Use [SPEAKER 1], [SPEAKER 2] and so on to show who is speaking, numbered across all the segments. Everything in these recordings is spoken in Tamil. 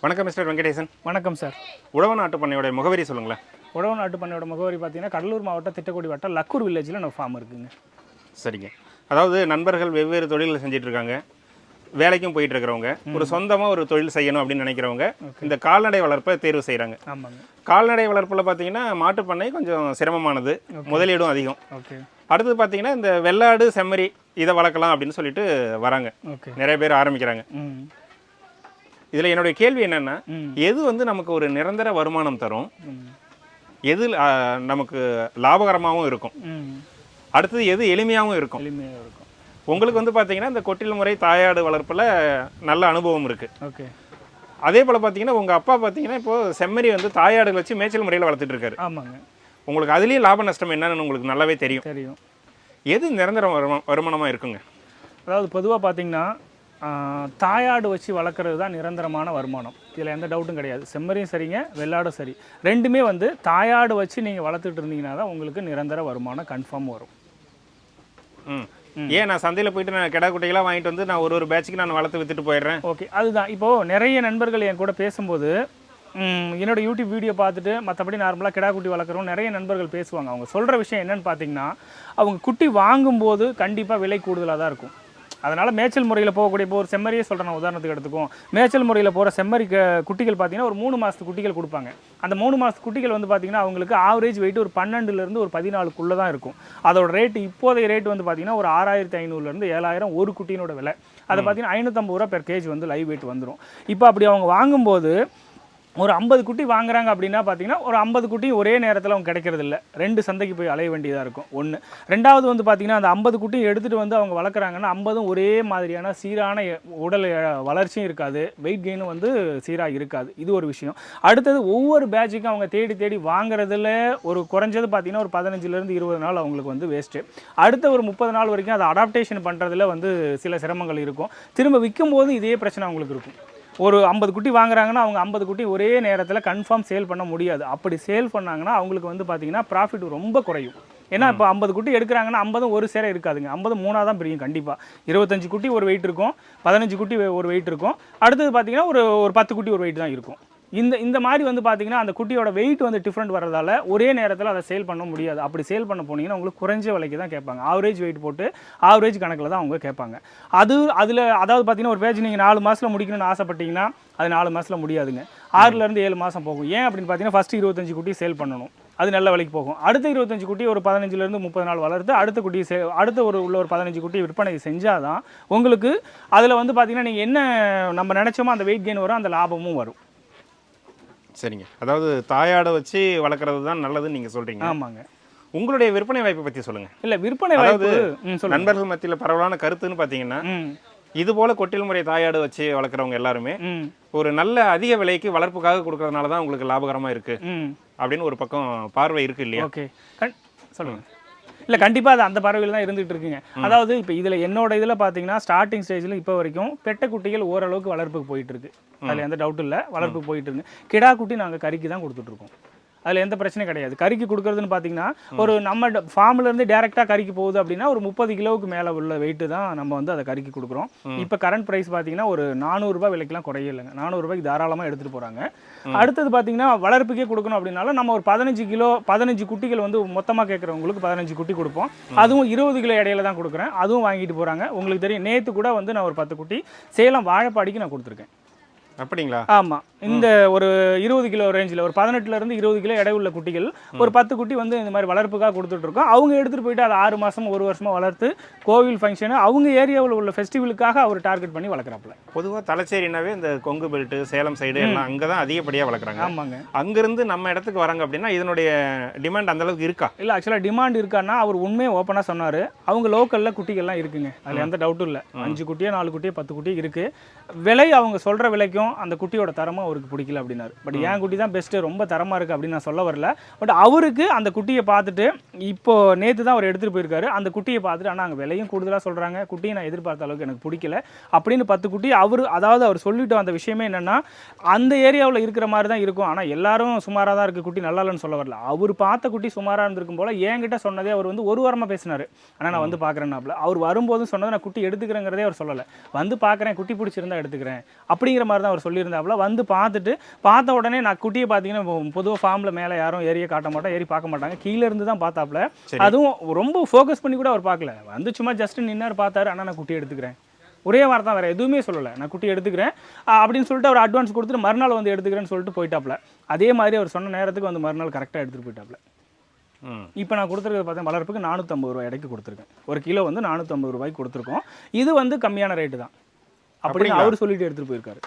[SPEAKER 1] வணக்கம் மிஸ்டர் வெங்கடேசன்.
[SPEAKER 2] வணக்கம் சார்.
[SPEAKER 1] உழவ நாட்டு பண்ணையோட முகவரி சொல்லுங்களேன்.
[SPEAKER 2] உழவு நாட்டு பண்ணையோட முகவரி பார்த்தீங்கன்னா கடலூர் மாவட்டம் திட்டக்குடி வட்டம் லக்கூர் வில்லேஜில் நம்ம ஃபார்ம் இருக்குங்க.
[SPEAKER 1] சரிங்க. அதாவது நண்பர்கள் வெவ்வேறு தொழில்கள் செஞ்சுட்டு இருக்காங்க. வேலைக்கும் போயிட்டு இருக்கிறவங்க. ஒரு சொந்தமாக ஒரு தொழில் செய்யணும் அப்படின்னு நினைக்கிறவங்க இந்த கால்நடை வளர்ப்பை தேர்வு செய்கிறாங்க
[SPEAKER 2] ஆமாங்க.
[SPEAKER 1] கால்நடை வளர்ப்பில் பார்த்தீங்கன்னா மாட்டுப் பண்ணை கொஞ்சம் சிரமமானது. முதலீடும் அதிகம்.
[SPEAKER 2] ஓகே.
[SPEAKER 1] அடுத்தது பார்த்தீங்கன்னா இந்த வெள்ளாடு செம்மறி இதை வளர்க்கலாம் அப்படின்னு சொல்லிட்டு வராங்க. நிறைய பேர் ஆரம்பிக்கிறாங்க. இதில் என்னுடைய கேள்வி என்னென்னா. எது வந்து நமக்கு ஒரு நிரந்தர வருமானம் தரும்? எது நமக்கு லாபகரமாகவும் இருக்கும். அடுத்தது எது எளிமையாகவும் இருக்கும்?
[SPEAKER 2] எளிமையாக இருக்கும்.
[SPEAKER 1] உங்களுக்கு வந்து பார்த்தீங்கன்னா இந்த கொட்டில் முறை தாயாடு வளர்ப்பில் நல்ல அனுபவம் இருக்குது
[SPEAKER 2] ஓகே.
[SPEAKER 1] அதே போல் பார்த்தீங்கன்னா உங்கள் அப்பா பார்த்தீங்கன்னா இப்போது செம்மறி வந்து தாயாடுகள் வச்சு மேய்ச்சல் முறையில் வளர்த்துட்டு இருக்காரு.
[SPEAKER 2] ஆமாங்க.
[SPEAKER 1] உங்களுக்கு அதுலேயும் லாப நஷ்டம் என்னன்னு உங்களுக்கு நல்லாவே தெரியும்.
[SPEAKER 2] தெரியும்.
[SPEAKER 1] எது நிரந்தர வருமா வருமானமாக இருக்குங்க?
[SPEAKER 2] அதாவது பொதுவாக பார்த்தீங்கன்னா தாயாடு வச்சு வளர்க்குறது தான் நிரந்தரமான வருமானம். இதில் எந்த டவுட்டும் கிடையாது. செம்மறியும் சரிங்க வெள்ளாடும் சரி. ரெண்டுமே வந்து தாயாடு வச்சு நீங்கள் வளர்த்துட்டு இருந்தீங்கன்னா தான் உங்களுக்கு நிரந்தர வருமானம் கன்ஃபார்ம் வரும்.
[SPEAKER 1] ம். ஏன் நான் சந்தையில் போயிட்டு நான் கிடா குட்டிகளாக வாங்கிட்டு வந்து நான் ஒரு ஒரு பேட்சுக்கு நான் வளர்த்து வித்துட்டு போயிடுறேன்?
[SPEAKER 2] ஓகே அதுதான். இப்போது நிறைய நண்பர்கள் என் கூட பேசும்போது ம், என்னோட யூடியூப் வீடியோ பார்த்துட்டு மற்றபடி நார்மலாக கிடா குட்டி வளர்க்குறோம் நிறைய நண்பர்கள் பேசுவாங்க. அவங்க சொல்கிற விஷயம் என்னன்னு பார்த்தீங்கன்னா அவங்க குட்டி வாங்கும்போது கண்டிப்பாக விலை கூடுதலாக தான் இருக்கும். அதனால் மேய்ச்சல் முறையில் போகக்கூடிய இப்போ ஒரு செம்மறியே சொல்கிறேன் நான் உதாரணத்துக்கு எடுத்துக்குவோம். மேய்ச்சல் முறையில் போகிற செம்மறி குட்டிகள் பார்த்தீங்கன்னா ஒரு மூணு மாதத்து குட்டிகள் கொடுப்பாங்க. அந்த மூணு மாதத்து குட்டிகள் வந்து பார்த்தீங்கன்னா அவங்களுக்கு ஆவரேஜ் வெயிட் ஒரு பன்னெண்டுலேருந்து ஒரு பதினாலுக்குள்ளே தான் இருக்கும். அதோட ரேட் இப்போதைய ரேட் வந்து பார்த்தீங்கன்னா ஒரு ஆறாயிரத்தி ஐநூறுலேருந்து ஏழாயிரம் ஒரு குட்டியினோட விலை. அதை பார்த்தீங்கன்னா ஐநூற்றம்பது ரூபா பெர் கேஜ் வந்து லைவ் வெயிட் வந்துடும் இப்போ அப்படி அவங்க வாங்கும்போது ஒரு ஐம்பது குட்டி வாங்குறாங்க அப்படின்னா பார்த்தீங்கன்னா ஒரு ஐம்பது குட்டி ஒரே நேரத்தில் அவங்க கிடைக்கிறதில்ல ரெண்டு சந்தைக்கு போய் அலைய வேண்டியதாக இருக்கும். ஒன்று ரெண்டாவது வந்து பார்த்தீங்கன்னா அந்த ஐம்பது குட்டி எடுத்துகிட்டு வந்து அவங்க வளர்க்குறாங்கன்னா ஐம்பதும் ஒரே மாதிரியான சீரான உடல் வளர்ச்சியும் இருக்காது. வெயிட் கெயினும் வந்து சீராக இருக்காது. இது ஒரு விஷயம். அடுத்தது ஒவ்வொரு பேட்சுக்கும் அவங்க தேடி தேடி வாங்குறதுல ஒரு குறைஞ்சது பார்த்திங்கன்னா ஒரு பதினஞ்சுலேருந்து இருபது நாள் அவங்களுக்கு வந்து வேஸ்ட்டு அடுத்த ஒரு முப்பது நாள் வரைக்கும் அதை அடாப்டேஷன் பண்ணுறதுல வந்து சில சிரமங்கள் இருக்கும். திரும்ப விற்கும் போது இதே பிரச்சனை அவங்களுக்கு இருக்கும். ஒரு ஐம்பது குட்டி வாங்குறாங்கன்னா அவங்க ஐம்பது குட்டி ஒரே நேரத்தில் கன்ஃபார்ம் சேல் பண்ண முடியாது. அப்படி சேல் பண்ணாங்கன்னா அவங்களுக்கு வந்து பார்த்தீங்கன்னா ப்ராஃபிட் ரொம்ப குறையும். ஏன்னா இப்போ ஐம்பது குட்டி எடுக்கிறாங்கன்னா ஐம்பதும் ஒரு சேர இருக்காதுங்க. ஐம்பது மூணாக தான் பிரியும் கண்டிப்பாக இருபத்தஞ்சு குட்டி ஒரு வெயிட் இருக்கும். பதினஞ்சு குட்டி ஒரு வெயிட் இருக்கும். அடுத்தது பார்த்தீங்கன்னா ஒரு ஒரு பத்து குட்டி ஒரு வெயிட் தான் இருக்கும். இந்த இந்த மாதிரி வந்து பார்த்தீங்கன்னா அந்த குட்டியோட வெயிட் வந்து டிஃப்ரெண்ட் வரதால ஒரே நேரத்தில் அதை சேல் பண்ண முடியாது. அப்படி சேல் பண்ண போனீங்கன்னா உங்களுக்கு குறைஞ்ச விலைக்கு தான் கேட்பாங்க. ஆவரேஜ் வெயிட் போட்டு ஆவரேஜ் கணக்கில் தான் அவங்க கேட்பாங்க. அது அதில் அதாவது பார்த்தீங்கன்னா ஒரு பேஜ் நீங்கள் நாலு மாதத்தில் முடிக்கணும்னு ஆசைப்பட்டீங்கன்னா அது நாலு மாதத்தில் முடியாதுங்க. ஆறுலேருந்து ஏழு மாதம் போகும். ஏன் அப்படின்னு பார்த்தீங்கன்னா ஃபஸ்ட்டு இருபத்தஞ்சு குட்டி சேல் பண்ணணும். அது நல்ல விலைக்கு போகும். அடுத்த இருபத்தஞ்சு குட்டி ஒரு பதினஞ்சுலேருந்து முப்பது நாள் வளர்த்து அடுத்த குட்டி சே அடுத்த ஒரு உள்ள ஒரு பதினஞ்சு குட்டி விற்பனை செஞ்சால் தான் உங்களுக்கு அதில் வந்து பார்த்தீங்கன்னா நீங்கள் என்ன நம்ம நினச்சோமோ அந்த வெயிட் கெயின் வரும் அந்த லாபமும் வரும்.
[SPEAKER 1] சரிங்க. அதாவது தாயாடை வச்சு வளர்க்குறது தான் நல்லதுன்னு நீங்கள் சொல்கிறீங்க
[SPEAKER 2] ஆமாங்க.
[SPEAKER 1] உங்களுடைய விற்பனை வாய்ப்பை பற்றி சொல்லுங்கள்
[SPEAKER 2] இல்லை விற்பனை வாய்ப்பு
[SPEAKER 1] நண்பர்கள் மத்தியில் பரவலான கருத்துன்னு பார்த்தீங்கன்னா இது போல கொட்டில் முறை தாயாடு வச்சு வளர்க்குறவங்க எல்லாருமே ஒரு நல்ல அதிக விலைக்கு வளர்ப்புக்காக கொடுக்கறதுனால தான் உங்களுக்கு லாபகரமாக இருக்குது அப்படின்னு ஒரு பக்கம் பார்வை இருக்கு இல்லையா?
[SPEAKER 2] ஓகே. கண் சொல்லுங்க. இல்லை கண்டிப்பாக அது அந்த பறவையில் தான் இருந்துகிட்டு இருக்குங்க அதாவது இப்போ இதில் என்னோட இதில் பார்த்தீங்கன்னா ஸ்டார்டிங் ஸ்டேஜில் இப்போ வரைக்கும் பெட்டை குட்டிகள் ஓரளவுக்கு வளர்ப்புக்கு போயிட்டு இருக்கு அதில் எந்த டவுட்டும் இல்லை. வளர்ப்புக்கு போயிட்டு இருக்குங்க கிடா குட்டி நாங்கள் கறிக்கு தான் கொடுத்துட்ருக்கோம். அதில் எந்த பிரச்சனையும் கிடையாது. கறிக்கு கொடுக்குறதுன்னு பார்த்தீங்கன்னா ஒரு நம்ம ஃபார்ம்ல இருந்து டேரெக்டாக கறிக்கு போகுது அப்படின்னா ஒரு முப்பது கிலோவுக்கு மேலே உள்ள வெயிட்டு தான் நம்ம வந்து அதை கறிக்கு கொடுக்குறோம். இப்போ கரண்ட் ப்ரைஸ் பார்த்தீங்கன்னா ஒரு நானூறுரூபா விலைக்கெல்லாம் குறைய இல்லைங்க நானூறுரூபாய்க்கு தாராளமாக எடுத்துகிட்டு போகிறாங்க அடுத்தது பார்த்தீங்கன்னா வளர்ப்புக்கே கொடுக்கணும் அப்படின்னாலும் நம்ம ஒரு பதினஞ்சு கிலோ பதினஞ்சு குட்டிகள் வந்து மொத்தமாக கேட்குறவங்களுக்கு பதினஞ்சு குட்டி கொடுப்போம். அதுவும் இருபது கிலோ இடையில தான் கொடுக்குறேன். அதுவும் வாங்கிட்டு போகிறாங்க உங்களுக்கு தெரியும் நேற்று கூட வந்து நான் ஒரு பத்து குட்டி சேலம் வாழைப்பாடிக்கு நான் கொடுத்துருக்கேன்.
[SPEAKER 1] அப்படிங்களா?
[SPEAKER 2] ஆமாம் இந்த ஒரு இருபது கிலோ ரேஞ்சில் ஒரு பதினெட்டுல இருந்து இருபது கிலோ எடை உள்ள குட்டிகள் ஒரு பத்து குட்டி வந்து இந்த மாதிரி வளர்ப்புக்காக கொடுத்துட்டு இருக்கோம். அவங்க எடுத்துகிட்டு போயிட்டு அதை ஆறு மாதம் ஒரு வருஷமா வளர்த்து கோவில் ஃபங்க்ஷனு அவங்க ஏரியாவில் உள்ள ஃபெஸ்டிவலுக்காக அவர் டார்கெட் பண்ணி வளர்க்குறாப்புல.
[SPEAKER 1] பொதுவாக தலைச்சேரினாவே இந்த கொங்கு பெல்ட்டு சேலம் சைடு எல்லாம் அங்கே தான் அதிகப்படியாக வளர்க்குறாங்க.
[SPEAKER 2] ஆமாங்க.
[SPEAKER 1] அங்கிருந்து நம்ம இடத்துக்கு வராங்க அப்படின்னா இதனுடைய டிமாண்ட் அந்த அளவுக்கு இருக்கா?
[SPEAKER 2] இல்லை ஆக்சுவலாக டிமாண்ட் இருக்கான்னா அவர் உண்மையை ஓப்பனாக சொன்னார். அவங்க லோக்கலில் குட்டிகள்லாம் இருக்குங்க. அதில் எந்த டவுட்டும் இல்லை. அஞ்சு குட்டியோ நாலு குட்டியோ பத்து குட்டியோ இருக்குது விலை அவங்க சொல்கிற விலைக்கும் அந்த குட்டியோட தரமும் அவருக்கு பிடிக்கல அப்படின்னாரு. பட் என் குட்டி தான் பெஸ்ட்டு ரொம்ப தரமாக இருக்குது அப்படின்னு நான் சொல்ல வரல. பட் அவருக்கு அந்த குட்டியை பார்த்துட்டு இப்போ நேற்று தான் அவர் எடுத்துகிட்டு போயிருக்காரு. அந்த குட்டியை பார்த்துட்டு ஆனால் அங்கே விலையும் கூடுதலாக சொல்கிறாங்க குட்டியை நான் எதிர்பார்த்த அளவுக்கு எனக்கு பிடிக்கல. அப்படின்னு பத்து குட்டி அவர் அதாவது அவர் சொல்லிட்டு வந்த விஷயமே என்னென்னா அந்த ஏரியாவில் இருக்கிற மாதிரி தான் இருக்கும். ஆனால் எல்லாரும் சுமாராக தான் இருக்குது குட்டி நல்லா இல்லைன்னு சொல்ல வரல. அவர் பார்த்த குட்டி சுமாராக இருந்திருக்கும் போல் என்கிட்ட சொன்னதே அவர் வந்து ஒரு வாரமாக பேசினார். ஆனால் நான் வந்து பார்க்குறேன்னாப்ல அவர் வரும்போதும் சொன்னது நான் குட்டி எடுத்துக்கிறேங்கிறதே அவர் சொல்லலை. வந்து பார்க்குறேன் குட்டி பிடிச்சிருந்தா எடுத்துக்கிறேன். அப்படிங்கிற மாதிரி தான் அவர் சொல்லியிருந்தாப்புல வந்து பார்த்துட்டு பார்த்த உடனே நான் குட்டியை பார்த்தீங்கன்னா பொதுவாக ஃபார்மில் மேலே யாரும் ஏரியை காட்ட மாட்டோம் ஏறி பார்க்க மாட்டாங்க. கீழே இருந்து தான் பார்த்தாப்புல. அதுவும் ரொம்ப ஃபோக்கஸ் பண்ணி கூட அவர் பார்க்கல. வந்து சும்மா ஜஸ்ட் நின்னார் பார்த்தாரு ஆனால் நான் குட்டி எடுத்துக்கிறேன். ஒரே வாரம் தான் வேறு எதுவுமே சொல்லலை. நான் குட்டி எடுத்துக்கிறேன். அப்படின்னு சொல்லிட்டு அவர் அட்வான்ஸ் கொடுத்துட்டு மறுநாள் வந்து எடுத்துக்கிறேன்னு சொல்லிட்டு போயிட்டாப்ல அதே மாதிரி அவர் சொன்ன நேரத்துக்கு வந்து மறுநாள் கரெக்டாக எடுத்துகிட்டு போயிட்டாப்ல இப்போ நான் கொடுத்துருக்கிறது பார்த்தா வளர்ப்புக்கு நானூற்றம்பது ரூபாய் இடைக்கு கொடுத்துருக்கேன். ஒரு கிலோ வந்து நானூற்றம்பது ரூபாய்க்கு கொடுத்துருக்கோம். இது வந்து கம்மியான ரேட்டு தான். அப்படின்னு அவர் சொல்லிட்டு எடுத்துகிட்டு போயிருக்காரு.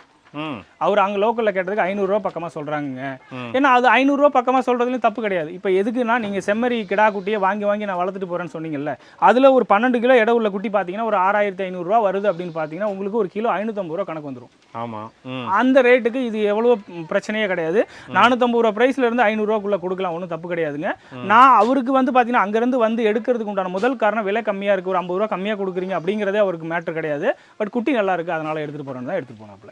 [SPEAKER 2] அவர் அங்கே லோக்கலில் கேட்டதுக்கு ஐநூறுரூவா பக்கமாக சொல்கிறாங்க. ஏன்னா அது ஐநூறுரூவா பக்கமாக சொல்கிறதுலையும் தப்பு கிடையாது. இப்போ எதுக்குன்னா நீங்கள் செம்மறி கிடா குட்டியை வாங்கி வாங்கி நான் வளர்த்துட்டு போகிறேன்னு சொன்னீங்கல்ல அதில் ஒரு பன்னெண்டு கிலோ இடம் உள்ள குட்டி பார்த்தீங்கன்னா ஒரு ஆறாயிரத்தி ஐநூறுரூவா வருது அப்படின்னு பார்த்தீங்கன்னா உங்களுக்கு ஒரு கிலோ ஐநூற்றம்பது ரூபா கணக்கு வந்துடும்
[SPEAKER 1] ஆமாம்
[SPEAKER 2] அந்த ரேட்டுக்கு இது எவ்வளோ பிரச்சனையே கிடையாது. நானூற்றம்பது ரூபா ப்ரைஸ்ல இருந்து ஐநூறுரூவாக்குள்ளே கொடுக்கலாம் ஒன்றும் தப்பு கிடையாதுங்க. நான் அவருக்கு வந்து பார்த்தீங்கன்னா அங்கேருந்து வந்து எடுக்கிறதுக்கு உண்டான முதல் காரணம் விலை கம்மியாக இருக்குது ஒரு ஐம்பது ரூபா கம்மியாக கொடுக்குறீங்க அப்படிங்கிறதே அவருக்கு மேட்டர் கிடையாது. பட் குட்டி நல்லா இருக்குது அதனால் எடுத்துகிட்டு போகிறேன்னு தான் எடுத்துகிட்டு போனாப்புல.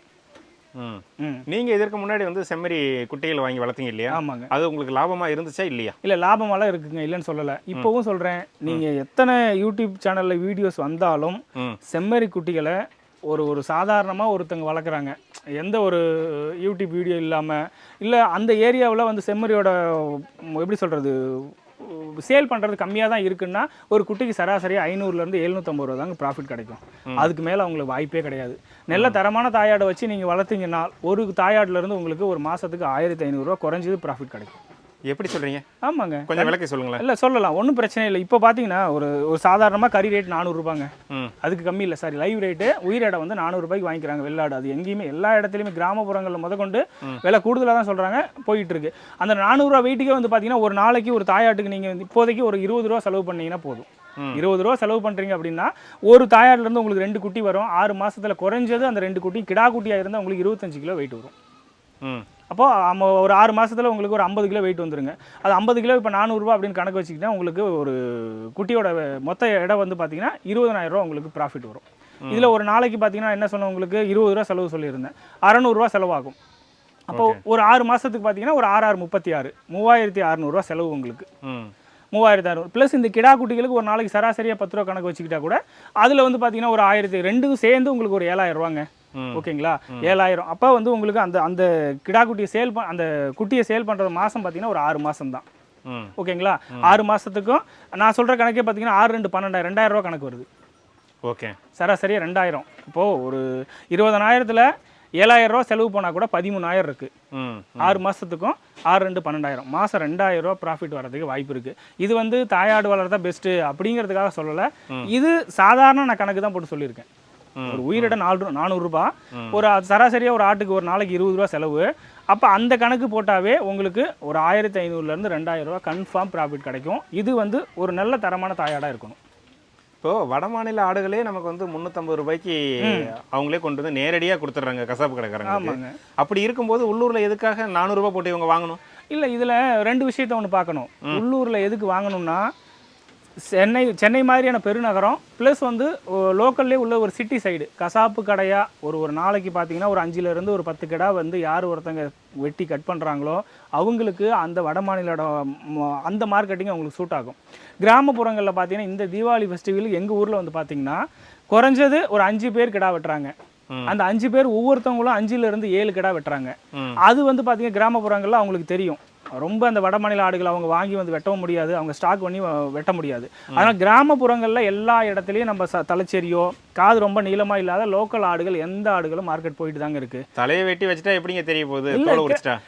[SPEAKER 1] நீங்கள் இதற்கு முன்னாடி வந்து செம்மறி குட்டிகள் வாங்கி வளர்த்தீங்க இல்லையா?
[SPEAKER 2] ஆமாங்க.
[SPEAKER 1] அது உங்களுக்கு லாபமாக இருந்துச்சா இல்லையா?
[SPEAKER 2] இல்லை லாபமெல்லாம் இருக்குங்க. இல்லைன்னு சொல்லலை. இப்போவும் சொல்கிறேன் நீங்கள் எத்தனை யூடியூப் சேனலில் வீடியோஸ் வந்தாலும் செம்மறி குட்டிகளை ஒரு ஒரு சாதாரணமாக ஒருத்தங்க வளர்க்குறாங்க. எந்த ஒரு யூடியூப் வீடியோ இல்லாமல் இல்லை அந்த ஏரியாவில் வந்து செம்மறியோட எப்படி சொல்கிறது சேல் பண்ணுறது கம்மியாக தான் இருக்குன்னா ஒரு குட்டிக்கு சராசரியாக ஐநூறுலேருந்து எழுநூற்றம்பது ரூபா தாங்க ப்ராஃபிட் கிடைக்கும். அதுக்கு மேலே அவங்களுக்கு வாய்ப்பே கிடையாது. நல்ல தரமான தாயாடை வச்சு நீங்கள் வளர்த்தீங்கன்னா ஒரு தாயாடுலேருந்து உங்களுக்கு ஒரு மாதத்துக்கு ஆயிரத்தி ஐநூறுரூவா குறைஞ்சது ப்ராஃபிட் கிடைக்கும்.
[SPEAKER 1] எப்படி சொல்கிறீங்க
[SPEAKER 2] ஆமாங்க.
[SPEAKER 1] கொஞ்சம் விளக்கி சொல்லுங்களேன்.
[SPEAKER 2] இல்லை சொல்லலாம். ஒன்றும் பிரச்சனை இல்லை. இப்போ பார்த்தீங்கன்னா ஒரு ஒரு சாதாரணமாக கறி ரேட் நானூறுரூபாங்க. அதுக்கு கம்மி இல்லை. சாரி லைவ் ரேட்டு உயிரிடை வந்து நானூறுபாய்க்கு வாங்கிக்கிறாங்க வெள்ளாடு அது எங்கேயுமே எல்லா இடத்துலையுமே கிராமப்புறங்களில் முதற்கொண்டு விலை கூடுதலாக தான் சொல்கிறாங்க போயிட்டு இருக்கு அந்த நானூறுரூவா வெயிட்டுக்கே வந்து பார்த்தீங்கன்னா ஒரு நாளைக்கு ஒரு தாயாட்டுக்கு நீங்கள் இப்போதைக்கு ஒரு இருபது ரூபா செலவு பண்ணீங்கன்னா போதும். இருபது ரூபா செலவு பண்ணுறீங்க அப்படின்னா ஒரு தாயாடுலேருந்து உங்களுக்கு ரெண்டு குட்டி வரும். ஆறு மாசத்துல குறைஞ்சது அந்த ரெண்டு குட்டி கிடா குட்டியாக இருந்தால் உங்களுக்கு இருபத்தஞ்சு கிலோ வெயிட் வரும்.
[SPEAKER 1] ம்
[SPEAKER 2] அப்போ நம்ம ஒரு ஆறு மாசத்துல உங்களுக்கு ஒரு ஐம்பது கிலோ வெயிட் வந்துருங்க. அது ஐம்பது கிலோ இப்போ நானூறுரூவா அப்படின்னு கணக்கு வச்சுக்கிட்டா உங்களுக்கு ஒரு குட்டியோட மொத்த இடம் வந்து பார்த்தீங்கன்னா இருபதனாயிரம் ரூபா உங்களுக்கு ப்ராஃபிட் வரும். இதில் ஒரு நாளைக்கு பார்த்தீங்கன்னா என்ன சொன்னேன் உங்களுக்கு? இருபது ரூபா செலவு சொல்லியிருந்தேன். அறநூறுவா செலவாகும். அப்போ ஒரு ஆறு மாதத்துக்கு பார்த்தீங்கன்னா ஒரு ஆறு ஆறு முப்பத்தி ஆறு மூவாயிரத்தி அறநூறுவா செலவு உங்களுக்கு. மூவாயிரத்தி அறுநூறு. ப்ளஸ் இந்த கிடா குட்டிகளுக்கு ஒரு நாளைக்கு சராசரியாக பத்து ரூபா கணக்கு வச்சுக்கிட்டா கூட அதில் வந்து பார்த்தீங்கன்னா ஒரு ஆயிரத்தி ரெண்டும் சேர்ந்து உங்களுக்கு ஒரு ஏழாயிரம் ரூபாங்க. ஓகேங்களா? ஏழாயிரம். அப்போ வந்து உங்களுக்கு அந்த அந்த கிடா குட்டியை சேல் பண் அந்த குட்டியை சேல் பண்ணுற மாதம் பார்த்தீங்கன்னா ஒரு ஆறு மாதம் தான். ஓகேங்களா? ஆறு மாதத்துக்கும் நான் சொல்கிற கணக்கே பார்த்தீங்கன்னா ஆறு ரெண்டு பன்னெண்டாயிரம் ரெண்டாயிரம் ரூபா கணக்கு வருது.
[SPEAKER 1] ஓகே.
[SPEAKER 2] சராசரியாக ரெண்டாயிரம். இப்போது ஒரு இருபதனாயிரத்தில் ஏழாயிரம் ரூபா செலவு போனால் கூட பதிமூணாயிரம் இருக்குது
[SPEAKER 1] ம்
[SPEAKER 2] ஆறு மாதத்துக்கும் ஆறு ரெண்டு பன்னெண்டாயிரம். மாதம் ரெண்டாயிரம் ரூபா ப்ராஃபிட் வரதுக்கு வாய்ப்பு இருக்குது இது வந்து தாயாடு வளர்த்தா பெஸ்ட்டு அப்படிங்கிறதுக்காக சொல்லலை. இது சாதாரண நான் கணக்கு தான் போட்டு சொல்லியிருக்கேன். ஒரு உயிரிட நாலு நானூறுரூபா ஒரு சராசரியாக ஒரு ஆட்டுக்கு ஒரு நாளைக்கு இருபது ரூபா செலவு. அப்போ அந்த கணக்கு போட்டாவே உங்களுக்கு ஒரு ஆயிரத்தி ஐநூறுலேருந்து ரெண்டாயிரம் ரூபா கன்ஃபார்ம் ப்ராஃபிட் கிடைக்கும். இது வந்து ஒரு நல்ல தரமான தாயாடாக இருக்கணும்.
[SPEAKER 1] இப்போ வட மாநில ஆடுகளே நமக்கு வந்து முந்நூற்றம்பது ரூபாய்க்கு அவங்களே கொண்டு வந்து நேரடியாக கொடுத்துட்றாங்க கசாப்பு கடைக்காரங்க
[SPEAKER 2] ஆமாங்க.
[SPEAKER 1] அப்படி இருக்கும்போது உள்ளூரில் எதுக்காக நானூறுரூபா போட்டு இவங்க வாங்கணும்?
[SPEAKER 2] இல்லை இதில் ரெண்டு விஷயத்த ஒன்று பார்க்கணும். உள்ளூரில் எதுக்கு வாங்கணும்னா சென்னை சென்னை மாதிரியான பெருநகரம் ப்ளஸ் வந்து லோக்கல்லே உள்ள ஒரு சிட்டி சைடு கசாப்பு கடையாக ஒரு ஒரு நாளைக்கு பார்த்தீங்கன்னா ஒரு அஞ்சுலேருந்து ஒரு பத்து கடை வந்து யார் ஒருத்தங்க வெட்டி கட் பண்ணுறாங்களோ அவங்களுக்கு அந்த வட மாநில அந்த மார்க்கெட்டிங் அவங்களுக்கு சூட் ஆகும். கிராமப்புறங்களில் பார்த்தீங்கன்னா இந்த தீபாவளி ஃபெஸ்டிவல் எங்கள் ஊரில் வந்து பார்த்தீங்கன்னா குறைஞ்சது ஒரு அஞ்சு பேர் கிடா வெட்டுறாங்க. அந்த அஞ்சு பேர் ஒவ்வொருத்தவங்களும் அஞ்சுல இருந்து ஏழு கிடா வெட்டுறாங்க. அது வந்து பார்த்தீங்கன்னா கிராமப்புறங்களில் அவங்களுக்கு தெரியும். ரொம்ப அந்த வட மாநில ஆடுகள் அவங்க வாங்கி வந்து வெட்டவும் முடியாது. அவங்க ஸ்டாக் பண்ணி வெட்ட முடியாது. அதனால் கிராமப்புறங்களில் எல்லா இடத்துலையும் நம்ம ச தலைச்சேரியோ காது ரொம்ப நீளமாக இல்லாத லோக்கல் ஆடுகள் எந்த ஆடுகளும் மார்க்கெட் போயிட்டு தாங்க இருக்கு.
[SPEAKER 1] தலையை வெட்டி வச்சுட்டா எப்படிங்க தெரிய போகுது?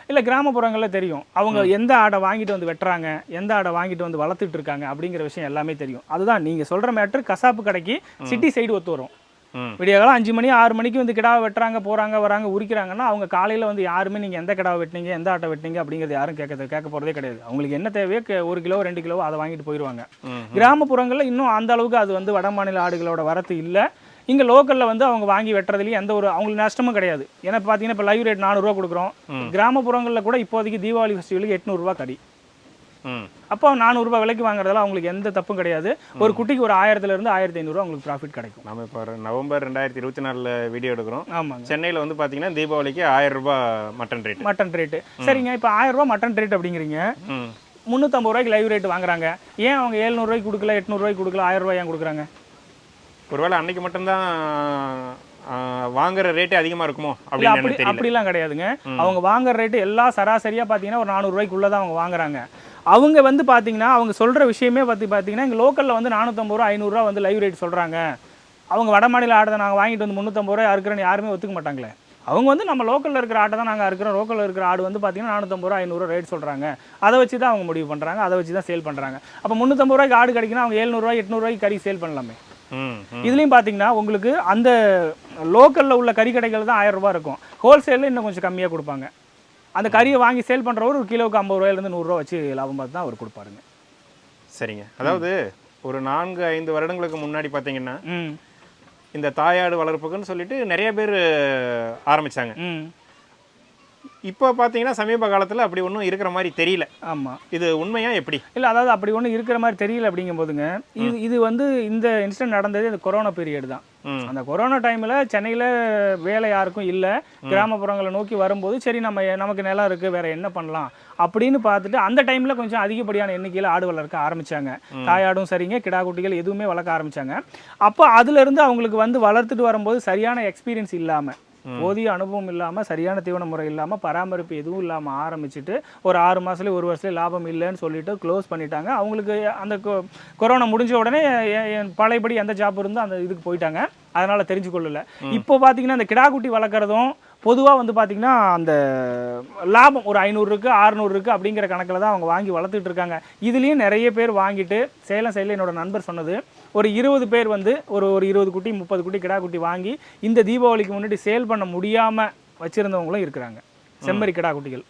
[SPEAKER 2] இல்ல, கிராமப்புறங்களில் தெரியும். அவங்க எந்த ஆடை வாங்கிட்டு வந்து வெட்டுறாங்க எந்த ஆடை வாங்கிட்டு வந்து வளர்த்துட்டு இருக்காங்க அப்படிங்கிற விஷயம் எல்லாமே தெரியும். அதுதான் நீங்கள் சொல்கிற மேட்ரு கசாப்பு கடைக்கு சிட்டி சைடு ஒத்து வரும்.
[SPEAKER 1] ம்.
[SPEAKER 2] விடியகாலம் அஞ்சு மணி ஆறு மணிக்கு வந்து கிடாவை வெட்டுறாங்க போகிறாங்க வராங்க உரிக்கிறாங்கன்னா அவங்க காலையில் வந்து யாருமே நீங்கள் எந்த கிடாவை வெட்டினீங்க எந்த ஆட்டை வெட்டினீங்க அப்படிங்கிறது யாரும் கேட்க கேட்க போகிறதே கிடையாது. அவங்களுக்கு என்ன தேவையோ ஒரு கிலோ ரெண்டு கிலோ அதை வாங்கிட்டு போயிடுவாங்க கிராமப்புறங்களில் இன்னும் அந்த அளவுக்கு அது வந்து வட மாநில ஆடுகளோட வரத்து இல்லை. இங்கே லோக்கலில் வந்து அவங்க வாங்கி வெட்டுறதுலேயும் எந்த ஒரு அவங்களுக்கு நஷ்டமும் கிடையாது. ஏன்னா பார்த்தீங்கன்னா இப்போ லைவ் ரேட் நானூறுரூவா கொடுக்குறோம். கிராமப்புறங்களில் கூட இப்போதைக்கு தீபாவளி ஃபெஸ்டிவலுக்கு எட்நூறுரூவா கடி. அப்போ நானூறுரூபா விலைக்கு வாங்குறதால அவங்களுக்கு எந்த தப்பும் கிடையாது. ஒரு குட்டிக்கு ஒரு ஆயிரத்துலேருந்து ஆயிரத்தி ஐநூறுரூவா உங்களுக்கு ப்ராஃபிட் கிடைக்கும்.
[SPEAKER 1] நம்ம இப்போ நவம்பர் ரெண்டாயிரத்தி இருபத்தி நாலில் வீடியோ எடுக்கிறோம்.
[SPEAKER 2] ஆமாங்க.
[SPEAKER 1] சென்னையில் வந்து பார்த்தீங்கன்னா தீபாவளிக்கு ஆயிரம் ரூபாய் மட்டன் ரேட்
[SPEAKER 2] மட்டன் ரேட்டு சரிங்க இப்போ ஆயிரம் ரூபாய் மட்டன் ரேட் அப்படிங்கிறீங்க. முந்நூற்றம்பது ரூபாய்க்கு லைவ் ரேட் வாங்குறாங்க. ஏன் அவங்க ஏழ்நூறுவாய்க்கு கொடுக்கல எட்நூறுவாய்க்கு கொடுக்கல ஆயிரம் ரூபாய் ஏன் கொடுக்குறாங்க?
[SPEAKER 1] ஒருவேளை அன்னைக்கு மட்டும்தான் வாங்குற ரேட்டே அதிகமாக இருக்குமோ
[SPEAKER 2] அப்படி
[SPEAKER 1] தெரியல.
[SPEAKER 2] அப்படிலாம் கிடையாதுங்க. அவங்க வாங்குற ரேட்டு எல்லாம் சராசரியா பார்த்தீங்கன்னா ஒரு நானூறுரூவாய்க்குள்ள தான் அவங்க வாங்குறாங்க. அவங்க வந்து பார்த்தீங்கன்னா அவங்க சொல்ற விஷயமே பத்தி பார்த்தீங்கன்னா இங்கே லோக்கலில் வந்து நானூற்றம்பது ரூபா ஐநூறுரூவா வந்து லைவ் ரேட் சொல்றாங்க. அவங்க வட மாநில ஆடை நாங்கள் வாங்கிட்டு வந்து முந்நூற்றம்பது ரூபா அறுக்கிறேன்னு யாருமே ஒத்துக்க மாட்டாங்களே. அவங்க வந்து நம்ம லோக்கலில் இருக்கிற ஆட்டை தான் நாங்கள் அறுக்கிறோம். லோக்கலில் இருக்கிற ஆடு வந்து பார்த்தீங்கன்னா நானூற்றம்பது ரூபா ஐநூறுரூவா ரேட் சொல்கிறாங்க அதை வச்சு தான் அவங்க முடிவு பண்ணுறாங்க அதை வச்சு தான் சேல் பண்ணுறாங்க அப்போ முந்நூற்றம்பது ரூபாய்க்கு ஆடு கிடைக்குன்னா அவங்க எழுநூறுவா எட்நூறுவாய்க்கு கறி சேல் பண்ணலாமே. இதுலேயும் பார்த்தீங்கன்னா உங்களுக்கு அந்த லோக்கலில் உள்ள கறி கடைகள் தான் ஆயிரம் ரூபாய் இருக்கும். ஹோல்சேலில் இன்னும் கொஞ்சம் கம்மியாக கொடுப்பாங்க. அந்த கறியை வாங்கி சேல் பண்ணுறவர் ஒரு கிலோவுக்கு ஐம்பது ரூபாயிலேருந்து நூறுரூவா வச்சு லாபம் பார்த்து தான் அவர் கொடுப்பாருங்க.
[SPEAKER 1] சரிங்க. அதாவது ஒரு நான்கு ஐந்து வருடங்களுக்கு முன்னாடி பார்த்தீங்கன்னா இந்த தாயாடு வளர்ப்புக்குன்னு சொல்லிட்டு நிறைய பேர் ஆரம்பிச்சாங்க.
[SPEAKER 2] ம்.
[SPEAKER 1] இப்போ பார்த்தீங்கன்னா சமீப காலத்தில் அப்படி ஒன்றும் இருக்கிற மாதிரி தெரியல.
[SPEAKER 2] ஆமாம்
[SPEAKER 1] இது உண்மையா எப்படி?
[SPEAKER 2] இல்லை அதாவது அப்படி ஒன்றும் இருக்கிற மாதிரி தெரியல அப்படிங்கும் போதுங்க இது இது வந்து இந்த இன்சிடென்ட் நடந்தது இந்த கொரோனா பீரியட் தான். அந்த கொரோனா டைமில் சென்னையில் வேலை யாருக்கும் இல்லை கிராமப்புறங்களை நோக்கி வரும்போது சரி நம்ம நமக்கு நிலம் இருக்குது வேற என்ன பண்ணலாம் அப்படின்னு பார்த்துட்டு அந்த டைமில் கொஞ்சம் அதிகப்படியான எண்ணிக்கையில் ஆடு வளர்க்க ஆரம்பிச்சாங்க. தாயாடும் சரிங்க கிடா குட்டிகள் எதுவுமே வளர்க்க ஆரம்பிச்சாங்க. அப்போ அதுலேருந்து அவங்களுக்கு வந்து வளர்த்துட்டு வரும்போது சரியான எக்ஸ்பீரியன்ஸ் இல்லாமல் போதிய அனுபவம் இல்லாமல் சரியான தீவன முறை இல்லாமல் பராமரிப்பு எதுவும் இல்லாமல் ஆரம்பிச்சுட்டு ஒரு ஆறு மாதத்துல ஒரு வருஷத்துல லாபம் இல்லைன்னு சொல்லிட்டு க்ளோஸ் பண்ணிட்டாங்க. அவங்களுக்கு அந்த கொரோனா முடிஞ்ச உடனே என் பழையபடி எந்த ஜாப் இருந்தோ அந்த இதுக்கு போயிட்டாங்க. அதனால தெரிஞ்சு கொள்ளல. இப்போ பார்த்தீங்கன்னா அந்த கிடாக்குட்டி வளர்க்குறதும் பொதுவாக வந்து பார்த்தீங்கன்னா அந்த லாபம் ஒரு ஐநூறு இருக்கு அறுநூறு இருக்கு அப்படிங்கிற கணக்கில் தான் அவங்க வாங்கி வளர்த்துட்டு இருக்காங்க. இதுலேயும் நிறைய பேர் வாங்கிட்டு சேலம் சைடில் என்னோட நண்பர் சொன்னது ஒரு இருபது பேர் வந்து ஒரு ஒரு இருபது குட்டி முப்பது குட்டி கிடா குட்டி வாங்கி இந்த தீபாவளிக்கு முன்னாடி சேல் பண்ண முடியாமல் வச்சுருந்தவங்களும் இருக்கிறாங்க. செம்மறி கிடா குட்டிகள்.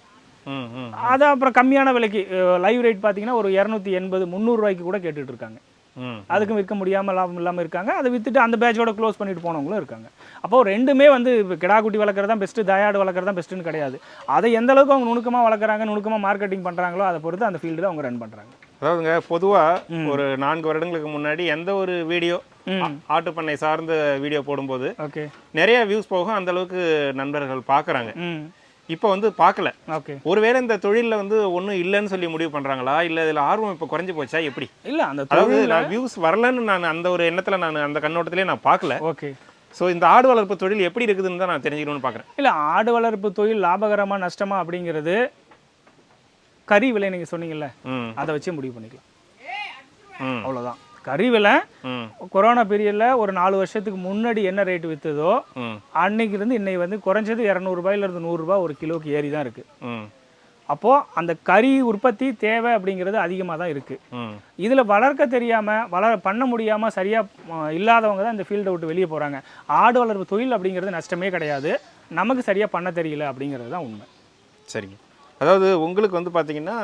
[SPEAKER 2] அது அப்புறம் கம்மியான விலைக்கு லைவ் ரேட் பார்த்தீங்கன்னா ஒரு இரநூத்தி எண்பது முந்நூறுரூவாய்க்கு கூட கேட்டுட்டு இருக்காங்க. அதுக்கும் விற்க முடியாமல் லாபம் இல்லாமல் இருக்காங்க. அதை வித்துட்டு அந்த பேட்சோட க்ளோஸ் பண்ணிட்டு போனவங்களும் இருக்காங்க. அப்போ ரெண்டுமே வந்து இப்போ கிடா குட்டி வளர்க்குறது தான் பெஸ்ட்டு தயாடு வளர்க்குறது தான் பெஸ்ட்டுன்னு கிடையாது. அதை எந்த அளவுக்கு அவங்க நுணுக்கமாக வளர்க்குறாங்க நுணுக்கமாக மார்க்கெட்டிங் பண்ணுறாங்களோ அதை பொறுத்து அந்த ஃபீல்டில் அவங்க ரன் பண்ணுறாங்க
[SPEAKER 1] அதாவதுங்க பொதுவாக ஒரு நான்கு வருடங்களுக்கு முன்னாடி எந்த ஒரு வீடியோ ஆட்டு பண்ணை சார்ந்த வீடியோ போடும்போது நிறைய வியூஸ் போகும் அந்த அளவுக்கு நண்பர்கள் பார்க்குறாங்க. இப்போ வந்து பார்க்கல.
[SPEAKER 2] ஓகே.
[SPEAKER 1] ஒருவேளை இந்த தொழிலில் வந்து ஒன்றும் இல்லைன்னு சொல்லி முடிவு பண்ணுறாங்களா இல்லை இதில் ஆர்வம் இப்போ குறைஞ்சு போச்சா? எப்படி?
[SPEAKER 2] இல்லை அந்த
[SPEAKER 1] அதாவது நான் வியூஸ் வரலன்னு நான் அந்த ஒரு எண்ணத்தில் நான் அந்த கண்ணோட்டத்திலே நான் பார்க்கல.
[SPEAKER 2] ஓகே.
[SPEAKER 1] ஸோ இந்த ஆடு வளர்ப்பு தொழில் எப்படி இருக்குதுன்னு தான் நான் தெரிஞ்சுக்கணும்னு பார்க்குறேன்.
[SPEAKER 2] இல்லை ஆடு வளர்ப்பு தொழில் லாபகரமா நஷ்டமா அப்படிங்கிறது கறி விலை நீங்கள் சொன்னீங்கல்ல அதை வச்சே முடிவு பண்ணிக்கலாம். அவ்வளோதான் கறி விலை கொரோனா பீரியடில் ஒரு நாலு வருஷத்துக்கு முன்னாடி என்ன ரேட் விற்றுதோ அன்னைக்கு இருந்து இன்னைக்கு வந்து குறைஞ்சது இரநூறுபாயிலிருந்து நூறுரூபா ஒரு கிலோக்கு ஏறி தான் இருக்குது
[SPEAKER 1] ம்.
[SPEAKER 2] அப்போது அந்த கறி உற்பத்தி தேவை அப்படிங்கிறது அதிகமாக தான் இருக்குது இதில் வளர்க்க தெரியாமல் வளர பண்ண முடியாமல் சரியாக இல்லாதவங்க தான் இந்த ஃபீல்டை விட்டு வெளியே போகிறாங்க ஆடு வளர்ப்பு தொழில் அப்படிங்கிறது நஷ்டமே கிடையாது. நமக்கு சரியாக பண்ண தெரியல அப்படிங்கிறது தான் உண்மை.
[SPEAKER 1] சரிங்க. அதாவது உங்களுக்கு வந்து பார்த்தீங்கன்னா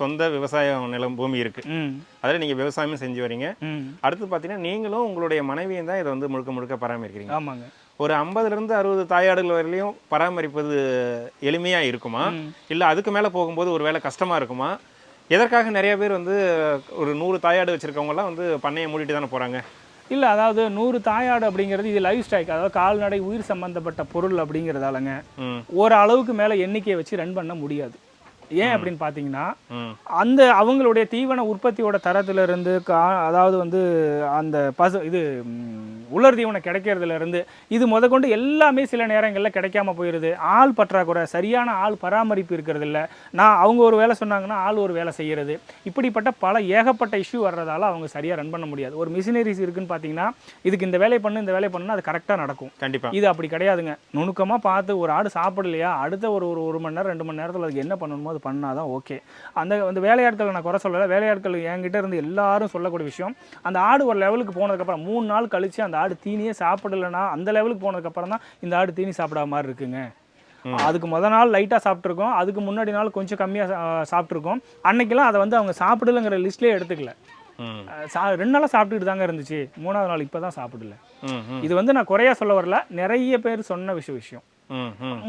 [SPEAKER 1] சொந்த விவசாயம் நிலம் பூமி இருக்குது அதில் நீங்கள் விவசாயமும் செஞ்சு வரீங்க. அடுத்து பார்த்தீங்கன்னா நீங்களும் உங்களுடைய மனைவியும் தான் இதை வந்து முழுக்க முழுக்க பராமரிக்கிறீங்க.
[SPEAKER 2] ஆமாங்க.
[SPEAKER 1] ஒரு ஐம்பதுலேருந்து அறுபது தாயாடுகள் வரையிலையும் பராமரிப்பது எளிமையாக இருக்குமா? இல்லை அதுக்கு மேலே போகும்போது ஒரு வேளை கஷ்டமாக இருக்குமா? எதற்காக நிறைய பேர் வந்து ஒரு நூறு தாயாடு வச்சுருக்கவங்கலாம் வந்து பண்ணையை மூடிட்டு தானே போகிறாங்க
[SPEAKER 2] இல்லை அதாவது நூறு தாயாடு அப்படிங்கிறது இது லைஃப் ஸ்டைக் அதாவது கால்நடை உயிர் சம்பந்தப்பட்ட பொருள் அப்படிங்கிறதாலங்க. ஒரு அளவுக்கு மேலே எண்ணிக்கையை வச்சு ரன் பண்ண முடியாது. ஏன் அப்படின்னு பார்த்தீங்கன்னா அந்த அவங்களுடைய தீவன உற்பத்தியோட தரத்துல இருந்து கா அதாவது வந்து அந்த பசு இது உலர் தீவனம் கிடைக்கிறதுல இருந்து இது முதற்கொண்டு எல்லாமே சில நேரங்களில் கிடைக்காம போயிடுது ஆள் பற்றாக்குறை சரியான ஆள் பராமரிப்பு இருக்கிறது இல்ல நான் அவங்க ஒரு வேலை சொன்னாங்கன்னா ஆள் ஒரு வேலை செய்யறது. இப்படிப்பட்ட பல ஏகப்பட்ட இஷ்யூ வர்றதால அவங்க சரியாக ரன் பண்ண முடியாது. ஒரு மிஷினரிஸ் இருக்குன்னு பார்த்தீங்கன்னா இதுக்கு இந்த வேலையை பண்ணு இந்த வேலையை பண்ணுன்னா அது கரெக்டாக நடக்கும்.
[SPEAKER 1] கண்டிப்பாக
[SPEAKER 2] இது அப்படி கிடையாதுங்க. நுணுக்கமாக பார்த்து ஒரு ஆடு சாப்பிடலையா? அடுத்த ஒரு ஒரு ஒரு மணி நேரம் ரெண்டு மணி நேரத்தில் அதுக்கு என்ன பண்ணணுமோ அது பண்ணாதான் ஓகே அந்த அந்த வேலையாட்களை நான் குறை சொல்லலை. வேலையாட்கள் என்கிட்ட இருந்து எல்லாரும் சொல்லக்கூடிய விஷயம் அந்த ஆடு ஒரு லெவலுக்கு போனதுக்கப்புறம் மூணு நாள் கழிச்சு அந்த ஆடு தீனியே சாப்பிடலைன்னா அந்த லெவலுக்கு போனதுக்கப்புறம் தான் இந்த ஆடு தீனி சாப்பிடாத மாதிரி இருக்குங்க. அதுக்கு முத நாள் லைட்டாக சாப்பிட்ருக்கோம் அதுக்கு முன்னாடி நாள் கொஞ்சம் கம்மியாக சாப்பிட்ருக்கோம் அன்னைக்கெல்லாம் அதை வந்து அவங்க சாப்பிடலைங்கிற லிஸ்ட்லேயே எடுத்துக்கல. சா ரெண்டு நாளாக சாப்பிட்டுட்டு தாங்க இருந்துச்சு. மூணாவது நாள் இப்போ தான் சாப்பிடல இது வந்து நான் குறையா சொல்ல வரல. நிறைய பேர் சொன்ன விஷயம் விஷயம்.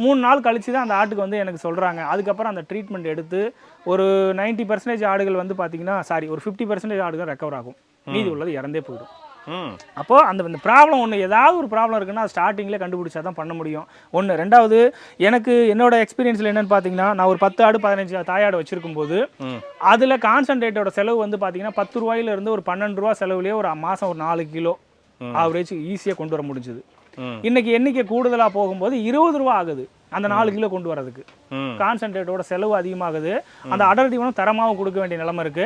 [SPEAKER 2] மூணு நாள் கழிச்சு தான் அந்த ஆட்டுக்கு வந்து எனக்கு சொல்கிறாங்க அதுக்கப்புறம் அந்த ட்ரீட்மெண்ட் எடுத்து ஒரு 90% பர்சன்டேஜ் ஆடுகள் வந்து பார்த்தீங்கன்னா சாரி ஒரு ஃபிஃப்டி பர்சன்டேஜ் ஆடுகள் ரெக்கவர் ஆகும். மீதி உள்ளது இறந்தே போயிடும். அப்போ அந்த இந்த ப்ராப்ளம் ஒன்று ஏதாவது ஒரு ப்ராப்ளம் இருக்குன்னா ஸ்டார்டிங்கில் கண்டுபிடிச்சா தான் பண்ண முடியும். ஒன்று ரெண்டாவது எனக்கு என்னோட எக்ஸ்பீரியன்ஸில் என்னன்னு பார்த்தீங்கன்னா நான் ஒரு பத்து ஆடு பதினஞ்சு தாயாடு வச்சிருக்கும் போது அதில் கான்சன்ட்ரேட்டோட செலவு வந்து பார்த்தீங்கன்னா பத்து ரூபாயில இருந்து ஒரு பன்னெண்டு ரூபா செலவுலேயே ஒரு மாதம் ஒரு நாலு கிலோ ஆவரேஜ் ஈஸியாக கொண்டு வர முடிஞ்சுது. இன்னைக்கு எண்ணிக்கை கூடுதலாக போகும்போது இருபது ரூபா ஆகுது அந்த நாலு கிலோ கொண்டு வரதுக்கு கான்சன்ட்ரேட்டோட செலவு அதிகமாகுது. அந்த அடர் தீவனம் தரமாகவும் கொடுக்க வேண்டிய நிலைமை இருக்கு.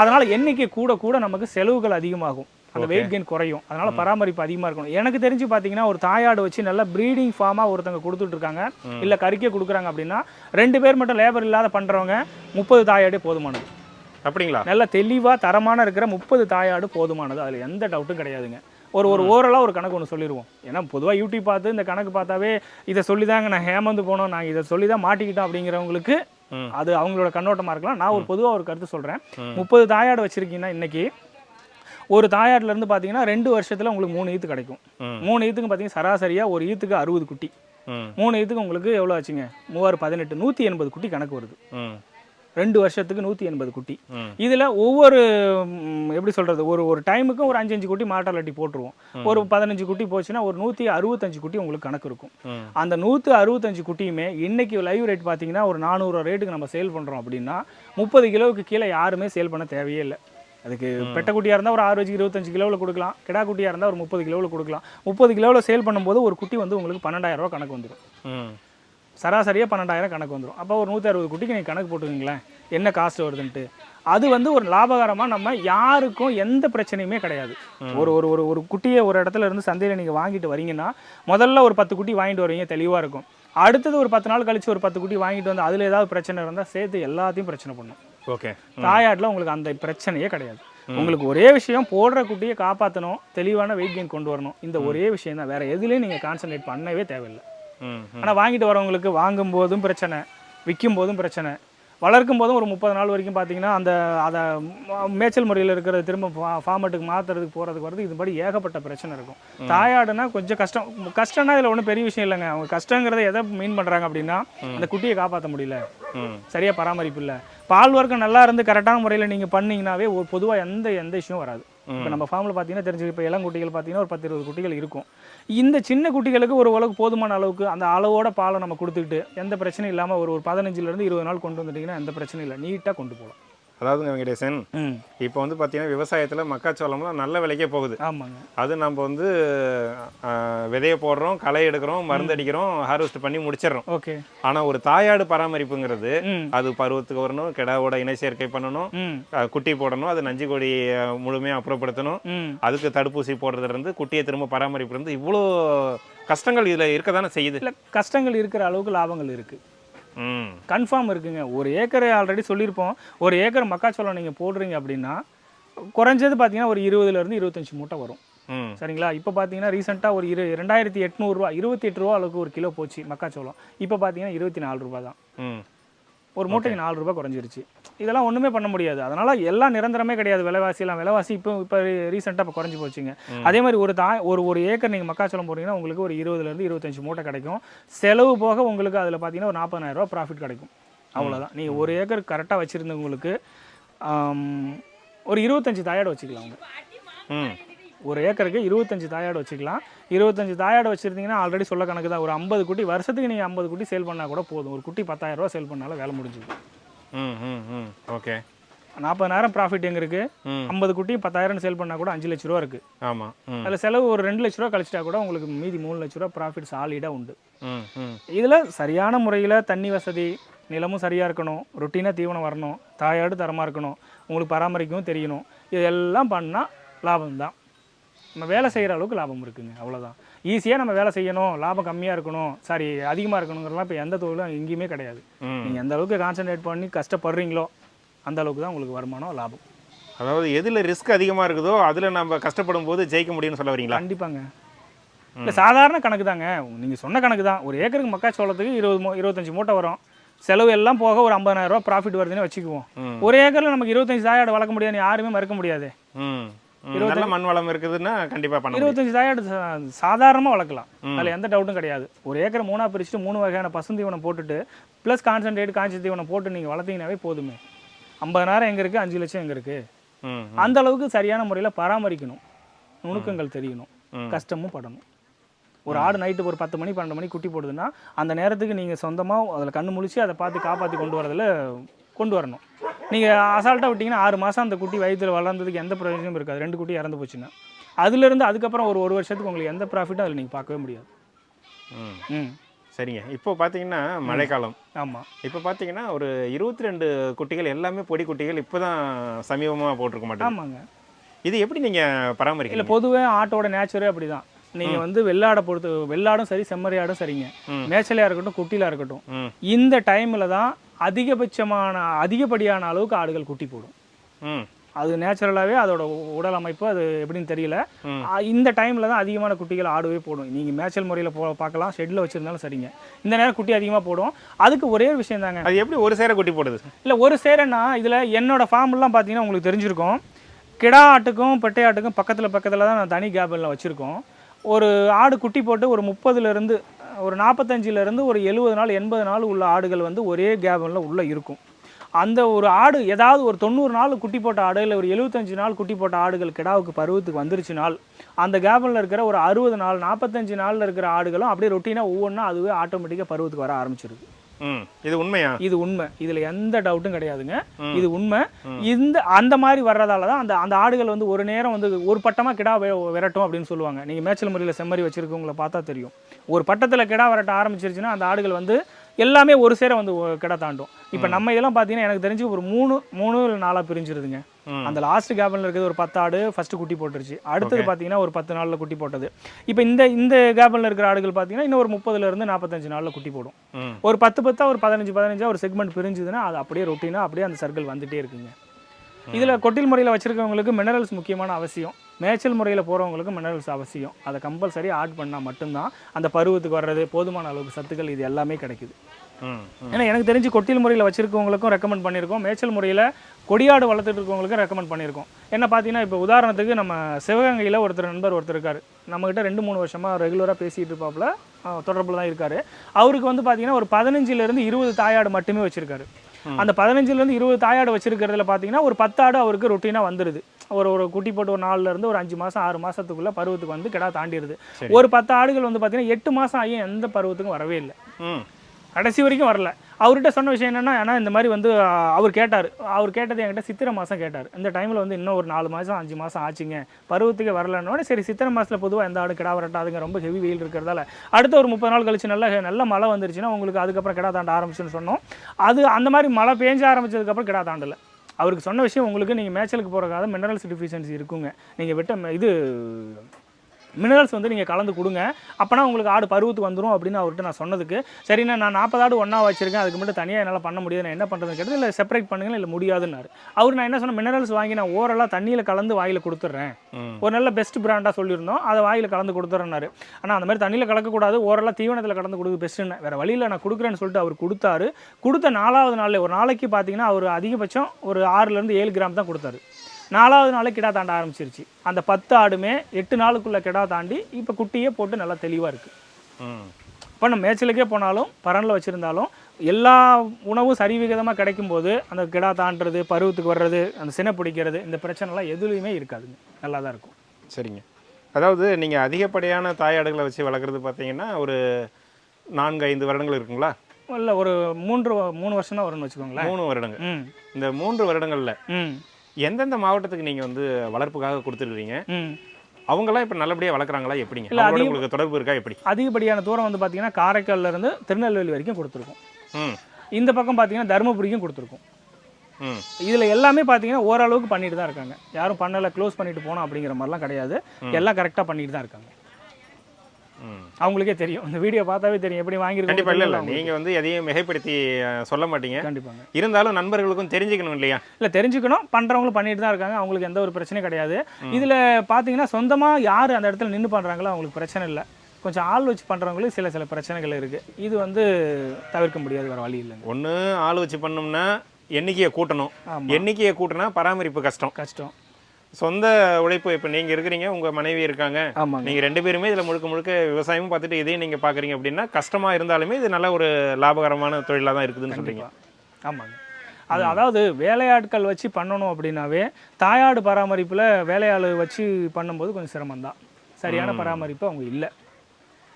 [SPEAKER 2] அதனால எண்ணிக்கை கூட கூட நமக்கு செலவுகள் அதிகமாகும். அந்த வெயிட் கெயின் குறையும். அதனால பராமரிப்பு அதிகமாக இருக்கணும். எனக்கு தெரிஞ்சு பார்த்தீங்கன்னா ஒரு தாயாடு வச்சு நல்ல ப்ரீடிங் ஃபார்மாக ஒருத்தங்க கொடுத்துட்டு இருக்காங்க இல்லை கறிக்க கொடுக்குறாங்க அப்படின்னா ரெண்டு பேர் மட்டும் லேபர் இல்லாத பண்ணுறவங்க முப்பது தாயாடே போதுமானது.
[SPEAKER 1] அப்படிங்களா?
[SPEAKER 2] நல்ல தெளிவாக தரமான இருக்கிற முப்பது தாயாடு போதுமானது. அதில் எந்த டவுட்டும் கிடையாதுங்க. ஒரு ஒரு ஓரலாக ஒரு கணக்கு ஒன்று சொல்லிடுவோம் ஏன்னா பொதுவாக யூடியூப் பார்த்து இந்த கணக்கு பார்த்தாவே இதை சொல்லி தாங்க நான் ஹேமந்து போனோம் நான் இதை சொல்லி தான் மாட்டிக்கிட்டோம் அப்படிங்கிறவங்களுக்கு. அது அவங்களோட கண்ணோட்டமாக இருக்கலாம். நான் ஒரு பொதுவாக ஒரு கருத்து சொல்கிறேன் முப்பது தாயாடு வச்சுருக்கீங்கன்னா இன்னைக்கு ஒரு தாயாடுல இருந்து பார்த்தீங்கன்னா ரெண்டு வருஷத்தில் உங்களுக்கு மூணு ஈத்து கிடைக்கும். மூணு ஈத்துக்கு பார்த்தீங்கன்னா சராசரியாக ஒரு ஈத்துக்கு அறுபது குட்டி. மூணு ஈத்துக்கு உங்களுக்கு எவ்வளோ ஆச்சுங்க? மூவாயிரம் பதினெட்டு நூற்றி எண்பது குட்டி கணக்கு வருது. ரெண்டு வருஷத்துக்கு நூற்றி எண்பது குட்டி. இதில் ஒவ்வொரு எப்படி சொல்கிறது ஒரு ஒரு டைமுக்கும் ஒரு அஞ்சஞ்சு குட்டி மாட்டாலட்டி போட்டுருவோம். ஒரு பதினஞ்சு குட்டி போச்சுன்னா ஒரு நூற்றி அறுபத்தஞ்சு குட்டி உங்களுக்கு கணக்கு இருக்கும். அந்த நூற்றி அறுபத்தஞ்சு குட்டியுமே இன்னைக்கு லைவ் ரேட் பார்த்தீங்கன்னா ஒரு நானூறு ரேட்டுக்கு நம்ம சேல் பண்ணுறோம் அப்படின்னா முப்பது கிலோவுக்கு கீழே யாருமே சேல் பண்ண தேவையே இல்லை. அதுக்கு பெட்ட குட்டியாக இருந்தால் ஒரு ஆறு இருபத்தஞ்சு கிலோவில் கொடுக்கலாம். கிடா குட்டியாக இருந்தால் ஒரு முப்பது கிலோவில் கொடுக்கலாம். முப்பது கிலோவில் சேல் பண்ணும்போது ஒரு குட்டி வந்து உங்களுக்கு பன்னெண்டாயிரம் ரூபாய் கணக்கு வந்துடும் சராசரியாக பன்னெண்டாயிரம் கணக்கு வந்துடும் அப்போ ஒரு நூற்றி அறுபது குட்டிக்கு நீங்கள் கணக்கு போட்டுக்கங்களேன். என்ன காஸ்ட் வருதுன்ட்டு அது வந்து ஒரு லாபகரமாக நம்ம யாருக்கும் எந்த பிரச்சனையுமே கிடையாது. ஒரு ஒரு ஒரு ஒரு குட்டியை ஒரு இடத்துல இருந்து சந்தையில் நீங்கள் வாங்கிட்டு வரீங்கன்னா முதல்ல ஒரு பத்து குட்டி வாங்கிட்டு வரீங்க தெளிவாக இருக்கும். அடுத்தது ஒரு பத்து நாள் கழிச்சு ஒரு பத்து குட்டி வாங்கிட்டு வந்து அதில் ஏதாவது பிரச்சனை இருந்தால் சேர்த்து எல்லாத்தையும் பிரச்சனை பண்ணும்.
[SPEAKER 1] ஓகே.
[SPEAKER 2] தாயாட்டில் உங்களுக்கு அந்த பிரச்சனையே கிடையாது. உங்களுக்கு ஒரே விஷயம் போடுற குட்டியை காப்பாற்றணும் தெளிவான வெயிட் கெயின் கொண்டு வரணும். இந்த ஒரே விஷயம் தான் வேறு எதுலேயும் நீங்கள் கான்சன்ட்ரேட் பண்ணவே தேவையில்லை. ஆனால் வாங்கிட்டு வரவங்களுக்கு வாங்கும் போதும் பிரச்சனை விற்கும் போதும் பிரச்சனை. வளர்க்கும் போதும் ஒரு முப்பது நாள் வரைக்கும் பார்த்தீங்கன்னா அந்த அதை மேய்ச்சல் முறையில் இருக்கிற திரும்ப ஃபார்மேட்டுக்கு மாற்றுறதுக்கு போகிறதுக்கு வரது இதுபடி ஏகப்பட்ட பிரச்சனை இருக்கும். தாயாடுனா கொஞ்சம் கஷ்டம் கஷ்டம்னா இதில் ஒன்றும் பெரிய விஷயம் இல்லைங்க. அவங்க கஷ்டங்கிறத எதை மீன் பண்ணுறாங்க அப்படின்னா அந்த குட்டியை காப்பாற்ற முடியல. சரியாக பராமரிப்பு இல்லை. பால் வர்க்கம் நல்லா இருந்து கரெக்டான முறையில் நீங்கள் பண்ணீங்கன்னாவே ஒரு பொதுவாக எந்த எந்த இஷ்யூம் வராது. இப்போ நம்ம ஃபார்மில் பார்த்தீங்கன்னா தெரிஞ்சு இப்போ இளங்குட்டிகள் பார்த்தீங்கன்னா ஒரு பத்து இருபது குட்டிகள் இருக்கும். இந்த சின்ன குட்டிகளுக்கு ஒரு அளவுக்கு போதுமான அளவுக்கு அந்த அளவோட பாலை நம்ம கொடுத்துக்கிட்டு எந்த பிரச்சனையும் இல்லாமல் ஒரு ஒரு பதினஞ்சுலேருந்து இருபது நாள் கொண்டு வந்துட்டிங்கன்னா எந்த பிரச்சனையும் இல்லை. நீட்டாக கொண்டு போகலாம்.
[SPEAKER 1] அதாவது வெங்கடேசன் இப்போ வந்து பார்த்தீங்கன்னா விவசாயத்தில் மக்காச்சோளம்லாம் நல்ல விலைக்கே போகுது.
[SPEAKER 2] ஆமாங்க.
[SPEAKER 1] அது நம்ம வந்து விதைய போடுறோம் களை எடுக்கிறோம் மருந்து அடிக்கிறோம் ஹார்வெஸ்ட் பண்ணி முடிச்சிடுறோம்.
[SPEAKER 2] ஓகே.
[SPEAKER 1] ஆனால் ஒரு தாயாடு பராமரிப்புங்கிறது அது பருவத்துக்கு வரணும் கிடாவோட இணை சேர்க்கை பண்ணணும் குட்டி போடணும் அது நஞ்சு கொடி முழுமையாக அப்புறப்படுத்தணும். அதுக்கு தடுப்பூசி போடுறதுல இருந்து குட்டியை திரும்ப பராமரிப்புல இருந்து இவ்வளோ கஷ்டங்கள் இதில் இருக்க தானே செய்யுது?
[SPEAKER 2] இல்லை கஷ்டங்கள் இருக்கிற அளவுக்கு லாபங்கள் இருக்குது கன்ஃபார்ம் இருக்குங்க. ஒரு ஏக்கர் ஆல்ரெடி சொல்லியிருப்போம். ஒரு ஏக்கர் மக்காச்சோளம் நீங்கள் போடுறீங்க அப்படின்னா குறைஞ்சது பார்த்தீங்கன்னா ஒரு இருபதுலேருந்து இருபத்தஞ்சி மூட்டை வரும்.
[SPEAKER 1] ம்.
[SPEAKER 2] சரிங்களா? இப்போ பார்த்தீங்கன்னா ரீசெண்டாக ஒரு இரு ரெண்டாயிரத்தி எட்நூறுரூவா இருபத்தி எட்டு ரூபா அளவுக்கு ஒரு கிலோ போச்சு மக்காச்சோளம். இப்போ பார்த்தீங்கன்னா இருபத்தி நாலு ரூபா தான். ஒரு மூட்டைக்கு நாலு ரூபாய் குறைஞ்சிருச்சு. இதெல்லாம் ஒன்றுமே பண்ண முடியாது. அதனால் எல்லாம் நிரந்தரமே கிடையாது. விலைவாசியெல்லாம் விலைவாசி இப்போ இப்போ ரீசெண்டாக இப்போ குறைஞ்சி போச்சுங்க. அதே மாதிரி ஒரு தா ஒரு ஒரு ஏக்கர் நீங்கள் மக்காச்சோளம் போடுறீங்கன்னா உங்களுக்கு ஒரு இருபதுலேருந்து இருபத்தஞ்சி மூட்டை கிடைக்கும். செலவு போக உங்களுக்கு அதில் பார்த்தீங்கன்னா ஒரு 40000 ரூபாய் ப்ராஃபிட் கிடைக்கும். அவ்வளோதான் நீங்கள் ஒரு ஏக்கர் கரெக்டாக வச்சுருந்தவங்களுக்கு ஒரு இருபத்தஞ்சி தாயாடு வச்சுக்கலாம் அவங்க. ஒரு ஏக்கருக்கு இருபத்தஞ்சு தாயாடு வச்சுக்கலாம். இருபத்தஞ்சு தாயாடு வச்சுருந்தீங்கன்னா ஆல்ரெடி சொல்ல கணக்கு தான். ஒரு ஐம்பது குட்டி வருஷத்துக்கு நீங்கள் ஐம்பது குட்டி சேல் பண்ணால் கூட போதும். ஒரு குட்டி 10000 ரூபாய் சேல் பண்ணாலும் வேலை முடிஞ்சுது.
[SPEAKER 1] ம் ம் ம் ஓகே.
[SPEAKER 2] நாற்பதாயிரம் ப்ராஃபிட் எங்கே இருக்குது ஐம்பது குட்டி பத்தாயிரம் சேல் பண்ணால் கூட அஞ்சு லட்ச ரூபா இருக்குது
[SPEAKER 1] ஆமாம்
[SPEAKER 2] அதில் செலவு ஒரு ரெண்டு லட்ச ரூபா கழிச்சிட்டா கூட உங்களுக்கு மீதி மூணு லட்ச ரூபா ப்ராஃபிட் சாலிடாக உண்டு. இதில் சரியான முறையில் தண்ணி வசதி நிலமும் சரியாக இருக்கணும் ரொட்டீனாக தீவனம் வரணும் தாயாடு தரமாக இருக்கணும் உங்களுக்கு பராமரிக்கவும் தெரியணும். இதெல்லாம் பண்ணால் லாபம் தான் நம்ம வேலை செய்கிற அளவுக்கு லாபம் இருக்குங்க அவ்வளோதான் ஈஸியாக நம்ம வேலை செய்யணும் லாபம் கம்மியாக இருக்கணும் சாரி அதிகமாக இருக்கணுங்கிறலாம் இப்போ எந்த தொழிலும் எங்கேயுமே கிடையாது. நீங்கள் எந்த அளவுக்கு கான்சென்ட்ரேட் பண்ணி கஷ்டப்படுறீங்களோ அந்த அளவுக்கு தான் உங்களுக்கு வருமானம் லாபம்.
[SPEAKER 1] அதாவது எதில் ரிஸ்க் அதிகமாக இருக்குதோ அதில் நம்ம கஷ்டப்படும் போது ஜெயிக்க முடியும்னு சொல்ல வரீங்களா?
[SPEAKER 2] கண்டிப்பாங்க. இல்லை சாதாரண கணக்கு தாங்க. நீங்கள் சொன்ன கணக்கு தான். ஒரு ஏக்கருக்கு மக்காச்சோளத்துக்கு இருபது மூ இருபத்தஞ்சி மூட்டை வரும். செலவு எல்லாம் போக ஒரு 50000 ரூபாய் ப்ராஃபிட் வருதுன்னு வச்சுக்குவோம். ஒரு ஏக்கரில் நமக்கு இருபத்தஞ்சு தாயாடு வளர்க்க முடியாது யாருமே மறுக்க முடியாது.
[SPEAKER 1] நல்ல மண் வளம் இருக்குதுன்னா கண்டிப்பாக பண்ண முடியும்.
[SPEAKER 2] இருபத்தஞ்சு தாயாடு சா- சாதாரணமாக வளர்க்கலாம். அதில் எந்த டவுட்டும் கிடையாது. ஒரு ஏக்கர் மூணா பிரிச்சுட்டு மூணு வகையான பசுந்தீவனம் போட்டுட்டு ப்ளஸ் கான்சன்ட்ரேட் காய்ச்சி தீவனம் போட்டு நீங்கள் வளர்த்தீங்கன்னாவே போதுமே. ஐம்பதாயிரம் எங்கே இருக்குது அஞ்சு லட்சம் எங்கே இருக்குது
[SPEAKER 1] ம்
[SPEAKER 2] அந்த அளவுக்கு சரியான முறையில் பராமரிக்கணும். நுணுக்கங்கள் தெரியணும். கஷ்டமும் படணும். ஒரு ஆடு நைட்டு ஒரு பத்து மணி பன்னெண்டு மணி குட்டி போடுதுன்னா அந்த நேரத்துக்கு நீங்கள் சொந்தமாக அதில் கண்ணு முழிச்சு அதை பார்த்து காப்பாற்றி கொண்டு வரதில் கொண்டு வரணும். நீங்கள் அசால்ட்டாக விட்டிங்கன்னா ஆறு மாதம் அந்த குட்டி வயிற்றில் வளர்ந்ததுக்கு எந்த பிரயோஜனமும் இருக்காது. ரெண்டு குட்டி இறந்து போச்சுன்னா. அதுலேருந்து அதுக்கப்புறம் ஒரு ஒரு வருஷத்துக்கு உங்களுக்கு எந்த ப்ராஃபிட்டும் அதில் நீங்கள் பார்க்கவே முடியாது.
[SPEAKER 1] ம். சரிங்க. இப்போ பார்த்தீங்கன்னா மழைக்காலம்.
[SPEAKER 2] ஆமாம்
[SPEAKER 1] இப்போ பார்த்தீங்கன்னா ஒரு இருபத்தி ரெண்டு குட்டிகள் எல்லாமே பொடி குட்டிகள் இப்போ தான் சமீபமாக போட்டிருக்க மாட்டேங்க
[SPEAKER 2] ஆமாங்க.
[SPEAKER 1] இது எப்படி நீங்கள்
[SPEAKER 2] இல்லை
[SPEAKER 1] பராமரிக்கல
[SPEAKER 2] பொதுவாக ஆட்டோட நேச்சரே அப்படி தான் நீங்கள் வந்து வெள்ளாடை பொறுத்து வெள்ளாடும் சரி செம்மறியாடும் சரிங்க. மேய்ச்சலையாக இருக்கட்டும் குட்டிலாக இருக்கட்டும். இந்த டைமில் தான் அதிகபட்சமான அதிகப்படியான அளவுக்கு ஆடுகள் குட்டி போடும். அது நேச்சுரலாகவே அதோட உடல் அமைப்பு அது எப்படின்னு தெரியல. இந்த டைமில் தான் அதிகமான குட்டிகள் ஆடவே போடும். நீங்கள் மேய்ச்சல் முறையில் போ பார்க்கலாம். ஷெட்டில் வச்சுருந்தாலும் சரிங்க. இந்த நேரம் குட்டி அதிகமாக போடும். அதுக்கு ஒரே ஒரு விஷயம் தாங்க.
[SPEAKER 1] அது எப்படி ஒரு சேர குட்டி போடுது?
[SPEAKER 2] இல்லை ஒரு சேரன்னா இதில் என்னோட ஃபார்ம்லாம் பார்த்தீங்கன்னா உங்களுக்கு தெரிஞ்சிருக்கும். கிடா ஆட்டுக்கும் பெட்டை ஆட்டுக்கும் பக்கத்தில் பக்கத்தில் தான் நான் தனி கேபிளில் வச்சுருக்கோம். ஒரு ஆடு குட்டி போட்டு ஒரு முப்பதுலேருந்து ஒரு நாற்பத்தஞ்சிலேருந்து ஒரு எழுபது நாள் எண்பது நாள் உள்ள ஆடுகள் வந்து ஒரே கேபனில் உள்ளே இருக்கும். அந்த ஒரு ஆடு ஏதாவது ஒரு தொண்ணூறு நாள் குட்டி போட்ட ஆடு இல்லை ஒரு எழுபத்தஞ்சு நாள் குட்டி போட்ட ஆடுகள் கிடாவுக்கு பருவத்துக்கு வந்துருச்சுனால் அந்த கேபனில் இருக்கிற ஒரு அறுபது நாள் நாற்பத்தஞ்சு நாளில் இருக்கிற ஆடுகளும் அப்படியே ரொட்டீனாக ஒவ்வொன்றா அதுவே ஆட்டோமேட்டிக்காக பருவத்துக்கு வர ஆரம்பிச்சிருது.
[SPEAKER 1] இது உண்மையா?
[SPEAKER 2] இது உண்மை. இதுல எந்த டவுட்டும் கிடையாதுங்க. இது உண்மை. இந்த அந்த மாதிரி வர்றதால தான் அந்த அந்த ஆடுகள் வந்து ஒரு நேரம் வந்து ஒரு பட்டமா கிடா விரட்டும் அப்படின்னு சொல்லுவாங்க. நீங்க மேய்ச்சல் முறையில் செம்மறி வச்சிருக்கவங்கள பார்த்தா தெரியும். ஒரு பட்டத்துல கிடா விரட்ட ஆரம்பிச்சிருச்சுன்னா அந்த ஆடுகள் வந்து எல்லாமே ஒரு சேர வந்து கிடா தாண்டும். இப்போ நம்ம இதெல்லாம் பார்த்தீங்கன்னா எனக்கு தெரிஞ்சு ஒரு மூணு மூணு இல்லை நாலா பிரிஞ்சிருதுங்க. அந்த லாஸ்ட் கேபிளில் இருக்கிறது ஒரு பத்து ஆடு ஃபர்ஸ்ட் குட்டி போட்டுருச்சு. அடுத்தது பார்த்தீங்கன்னா ஒரு பத்து நாளில் குட்டி போட்டது. இப்போ இந்த இந்த கேபிளில் இருக்கிற ஆடுகள் பார்த்தீங்கன்னா இன்னும் ஒரு முப்பதுல இருந்து நாற்பத்தஞ்சு நாளில் குட்டி போடும். ஒரு பத்து பத்தா ஒரு பதினஞ்சு பதினஞ்சா ஒரு செக்மெண்ட் பிரிஞ்சுதுன்னா அது அப்படியே ரொட்டீனாக அப்படியே அந்த சர்க்கிள் வந்துட்டே இருக்குங்க. இதில் கொட்டில் முறையில் வச்சுருக்கவங்களுக்கு மினரல்ஸ் முக்கியமான அவசியம். மேய்ச்சல் முறையில் போகிறவங்களுக்கு மினரல்ஸ் அவசியம். அதை கம்பல்சரி ஆட் பண்ணால் மட்டும்தான் அந்த பருவத்துக்கு வர்றது போதுமான அளவுக்கு சத்துக்கள் இது எல்லாமே கிடைக்குது. ஏன்னா எனக்கு தெரிஞ்சு கொட்டில் முறையில் வச்சிருக்கவங்களுக்கும் ரெக்கமெண்ட் பண்ணியிருக்கோம். மேய்ச்சல் முறையில் கொடியாடு வளர்த்துட்டு இருக்கவங்களுக்கும் ரெக்கமெண்ட் பண்ணியிருக்கோம். என்ன பார்த்தீங்கன்னா இப்போ உதாரணத்துக்கு நம்ம சிவகங்கையில் ஒருத்தர் நண்பர் ஒருத்தர் இருக்கார். நம்மகிட்ட ரெண்டு மூணு வருஷமாக ரெகுலராக பேசிகிட்டு இருப்பாப்புல. தொடர்பில் தான் இருக்கார். அவருக்கு வந்து பார்த்தீங்கன்னா ஒரு பதினஞ்சுலேருந்து இருபது தாயாடு மட்டுமே வச்சிருக்காரு. அந்த பதினஞ்சுலேருந்து இருபது தாயாடு வச்சிருக்கிறதுல பார்த்தீங்கன்னா ஒரு பத்தாடு அவருக்கு ரொட்டீனாக வந்துடுது ஒரு ஒரு குட்டி போட்டு ஒரு நாலுல இருந்து ஒரு அஞ்சு மாதம் ஆறு மாதத்துக்குள்ளே பருவத்துக்கு வந்து கிடா தாண்டிடுது. ஒரு பத்து ஆடுகள் வந்து பார்த்தீங்கன்னா எட்டு மாதம் ஆகியும் எந்த பருவத்துக்கும் வரவே இல்லை. கடைசி வரைக்கும் வரல. அவர்கிட்ட சொன்ன விஷயம் என்னென்னா ஏன்னா இந்த மாதிரி வந்து அவர் கேட்டார். அவர் கேட்டது என்கிட்ட சித்திரை மாதம் கேட்டார். இந்த டைமில் வந்து இன்னும் ஒரு நாலு மாதம் அஞ்சு மாதம் ஆச்சுங்க. பருவத்துக்கு வரலன்னோடனே சரி சித்திரை மாதத்தில் பொதுவாக எந்த ஆடு கிடா வரட்டாதுங்க. ரொம்ப ஹெவி வெயில் இருக்கிறதால. அடுத்த ஒரு முப்பது நாள் கழிச்சு நல்ல நல்ல மழை வந்துருச்சுன்னா உங்களுக்கு அதுக்கப்புறம் கிடா தாண்ட ஆரம்பிச்சுன்னு சொன்னோம். அது அந்த மாதிரி மழை பேஞ்ச ஆரம்பிச்சதுக்கப்புறம் கிடா தாண்டலை. அவருக்கு சொன்ன விஷயம் உங்களுக்கு நீங்கள் மேய்ச்சலுக்கு போகிறக்காக மினரல்ஸ் டிஃபிஷியன்சி இருக்குங்க. நீங்கள் விட்ட இது மினரல்ஸ் வந்து நீங்கள் கலந்து கொடுங்க. அப்போனா உங்களுக்கு ஆடு பருவத்துக்கு வந்துடும் அப்படின்னு அவர்கிட்ட நான் சொன்னதுக்கு. சரிண்ணா நான் நாற்பது ஆடு ஒன்றா வச்சிருக்கேன். அதுக்கு மட்டும் தனியாக என்னால் பண்ண முடியாது. நான் என்ன பண்ணுறதுன்னு கேட்டது இல்லை செப்பரேட் பண்ணுங்க இல்லை முடியாதுன்னாரு. அவர் நான் என்ன சொன்னேன் மினரல்ஸ் வாங்கி நான் ஓரலாக தண்ணியில் கலந்து வாயில் கொடுத்துட்றேன். ஒரு நல்ல பெஸ்ட் பிராண்டாக சொல்லியிருந்தோம். அதை வாயில் கலந்து கொடுத்துறேன்னாரு ஆனால் அந்த மாதிரி தண்ணியில் கலக்கக்கூடாது ஓரலாக தீவனத்தில் கலந்து கொடுக்க பெஸ்ட்டுன்னு வேறு வழியில் நான் கொடுக்குறேன்னு சொல்லிட்டு அவர் கொடுத்தாரு. கொடுத்த நாலாவது நாள் ஒரு நாளைக்கு பார்த்தீங்கன்னா அவர் அதிகபட்சம் ஒரு ஆறுலேருந்து ஏழு கிராம் தான் கொடுத்தாரு. நாலாவது நாள் கிடா தாண்ட ஆரம்பிச்சிருச்சு. அந்த பத்து ஆடுமே எட்டு நாளுக்குள்ள கிடா தாண்டி இப்போ குட்டியே போட்டு நல்லா தெளிவாக இருக்குது
[SPEAKER 1] ம்.
[SPEAKER 2] இப்போ நம்ம மேய்ச்சலுக்கே போனாலும் பரனில் வச்சுருந்தாலும் எல்லா உணவும் சரிவிகிதமாக கிடைக்கும்போது அந்த கிடா தாண்டுறது பருவத்துக்கு வர்றது அந்த சினை பிடிக்கிறது இந்த பிரச்சனைலாம் எதுலேயுமே இருக்காதுங்க நல்லா தான் இருக்கும்.
[SPEAKER 1] சரிங்க. அதாவது நீங்கள் அதிகப்படியான தாயாடுகளை வச்சு வளர்க்குறது பார்த்தீங்கன்னா ஒரு நான்கு ஐந்து வருடங்கள் இருக்குங்களா?
[SPEAKER 2] இல்லை ஒரு மூன்று மூணு வருஷம் தான் வரும்னு வச்சுக்கோங்களேன்.
[SPEAKER 1] மூணு வருடங்கள்.
[SPEAKER 2] ம்.
[SPEAKER 1] இந்த மூன்று வருடங்களில்
[SPEAKER 2] ம்.
[SPEAKER 1] எந்தெந்த மாவட்டத்துக்கு நீங்கள் வந்து வளர்ப்புக்காக கொடுத்துருக்கீங்க?
[SPEAKER 2] ம்.
[SPEAKER 1] அவங்கெல்லாம் இப்போ நல்லபடியாக வளர்க்குறாங்களா எப்படிங்க?
[SPEAKER 2] இல்ல,
[SPEAKER 1] உங்களுக்கு தொடர்பு இருக்கா எப்படி?
[SPEAKER 2] அதிகப்படியான தூரம் வந்து பார்த்தீங்கன்னா காரைக்கால்ல இருந்து திருநெல்வேலி வரைக்கும் கொடுத்துருக்கோம். இந்த பக்கம் பார்த்தீங்கன்னா தருமபுரிக்கும் கொடுத்துருக்கோம். இதில் எல்லாமே பார்த்தீங்கன்னா ஓரளவுக்கு பண்ணிட்டு தான் இருக்காங்க. யாரும் பண்ணலை க்ளோஸ் பண்ணிட்டு போனோம் அப்படிங்கிற மாதிரிலாம் கிடையாது. எல்லாம் கரெக்டாக பண்ணிட்டு தான் இருக்காங்க. அவங்களுக்கே தெரியும். இந்த வீடியோ பார்த்தாவே தெரியும். எப்படி
[SPEAKER 1] கண்டிப்பாக இல்லை இல்லை.
[SPEAKER 2] வாங்கியிருக்கோம்
[SPEAKER 1] நீங்கள் வந்து எதையும் மிகைப்படுத்தி சொல்ல மாட்டீங்க.
[SPEAKER 2] கண்டிப்பாங்க.
[SPEAKER 1] இருந்தாலும் நண்பர்களுக்கும் தெரிஞ்சுக்கணும் இல்லையா?
[SPEAKER 2] இல்லை தெரிஞ்சுக்கணும். பண்ணுறவங்களும் பண்ணிட்டு தான் இருக்காங்க. அவங்களுக்கு எந்த ஒரு பிரச்சனையும் கிடையாது. இதில் பார்த்தீங்கன்னா சொந்தமாக யார் அந்த இடத்துல நின்று பண்ணுறாங்களோ அவங்களுக்கு பிரச்சனை இல்லை. கொஞ்சம் ஆள் வச்சு பண்ணுறவங்களுக்கு சில சில பிரச்சனைகள் இருக்குது இது வந்து தவிர்க்க முடியாது. வேறு வழி இல்லைங்க.
[SPEAKER 1] ஒன்று ஆள் வச்சு பண்ணோம்னா எண்ணிக்கையை கூட்டணும். எண்ணிக்கையை கூட்டினா பராமரிப்பு கஷ்டம்.
[SPEAKER 2] கஷ்டம்.
[SPEAKER 1] சொந்த உழைப்பு இப்போ நீங்கள் இருக்கிறீங்க உங்கள் மனைவி இருக்காங்க.
[SPEAKER 2] ஆமாங்க.
[SPEAKER 1] நீங்கள் ரெண்டு பேருமே இதில் முழுக்க முழுக்க விவசாயமும் பார்த்துட்டு இதையும் நீங்கள் பார்க்குறீங்க அப்படின்னா கஷ்டமாக இருந்தாலுமே இது நல்ல ஒரு லாபகரமான தொழிலாக தான் இருக்குதுன்னு சொல்கிறீங்க.
[SPEAKER 2] ஆமாங்க. அது அதாவது வேலையாட்கள் வச்சு பண்ணணும் அப்படின்னாவே தாயாடு பராமரிப்பில் வேலையாள் வச்சு பண்ணும்போது கொஞ்சம் சிரமம்தான். சரியான பராமரிப்பு அவங்க இல்லை.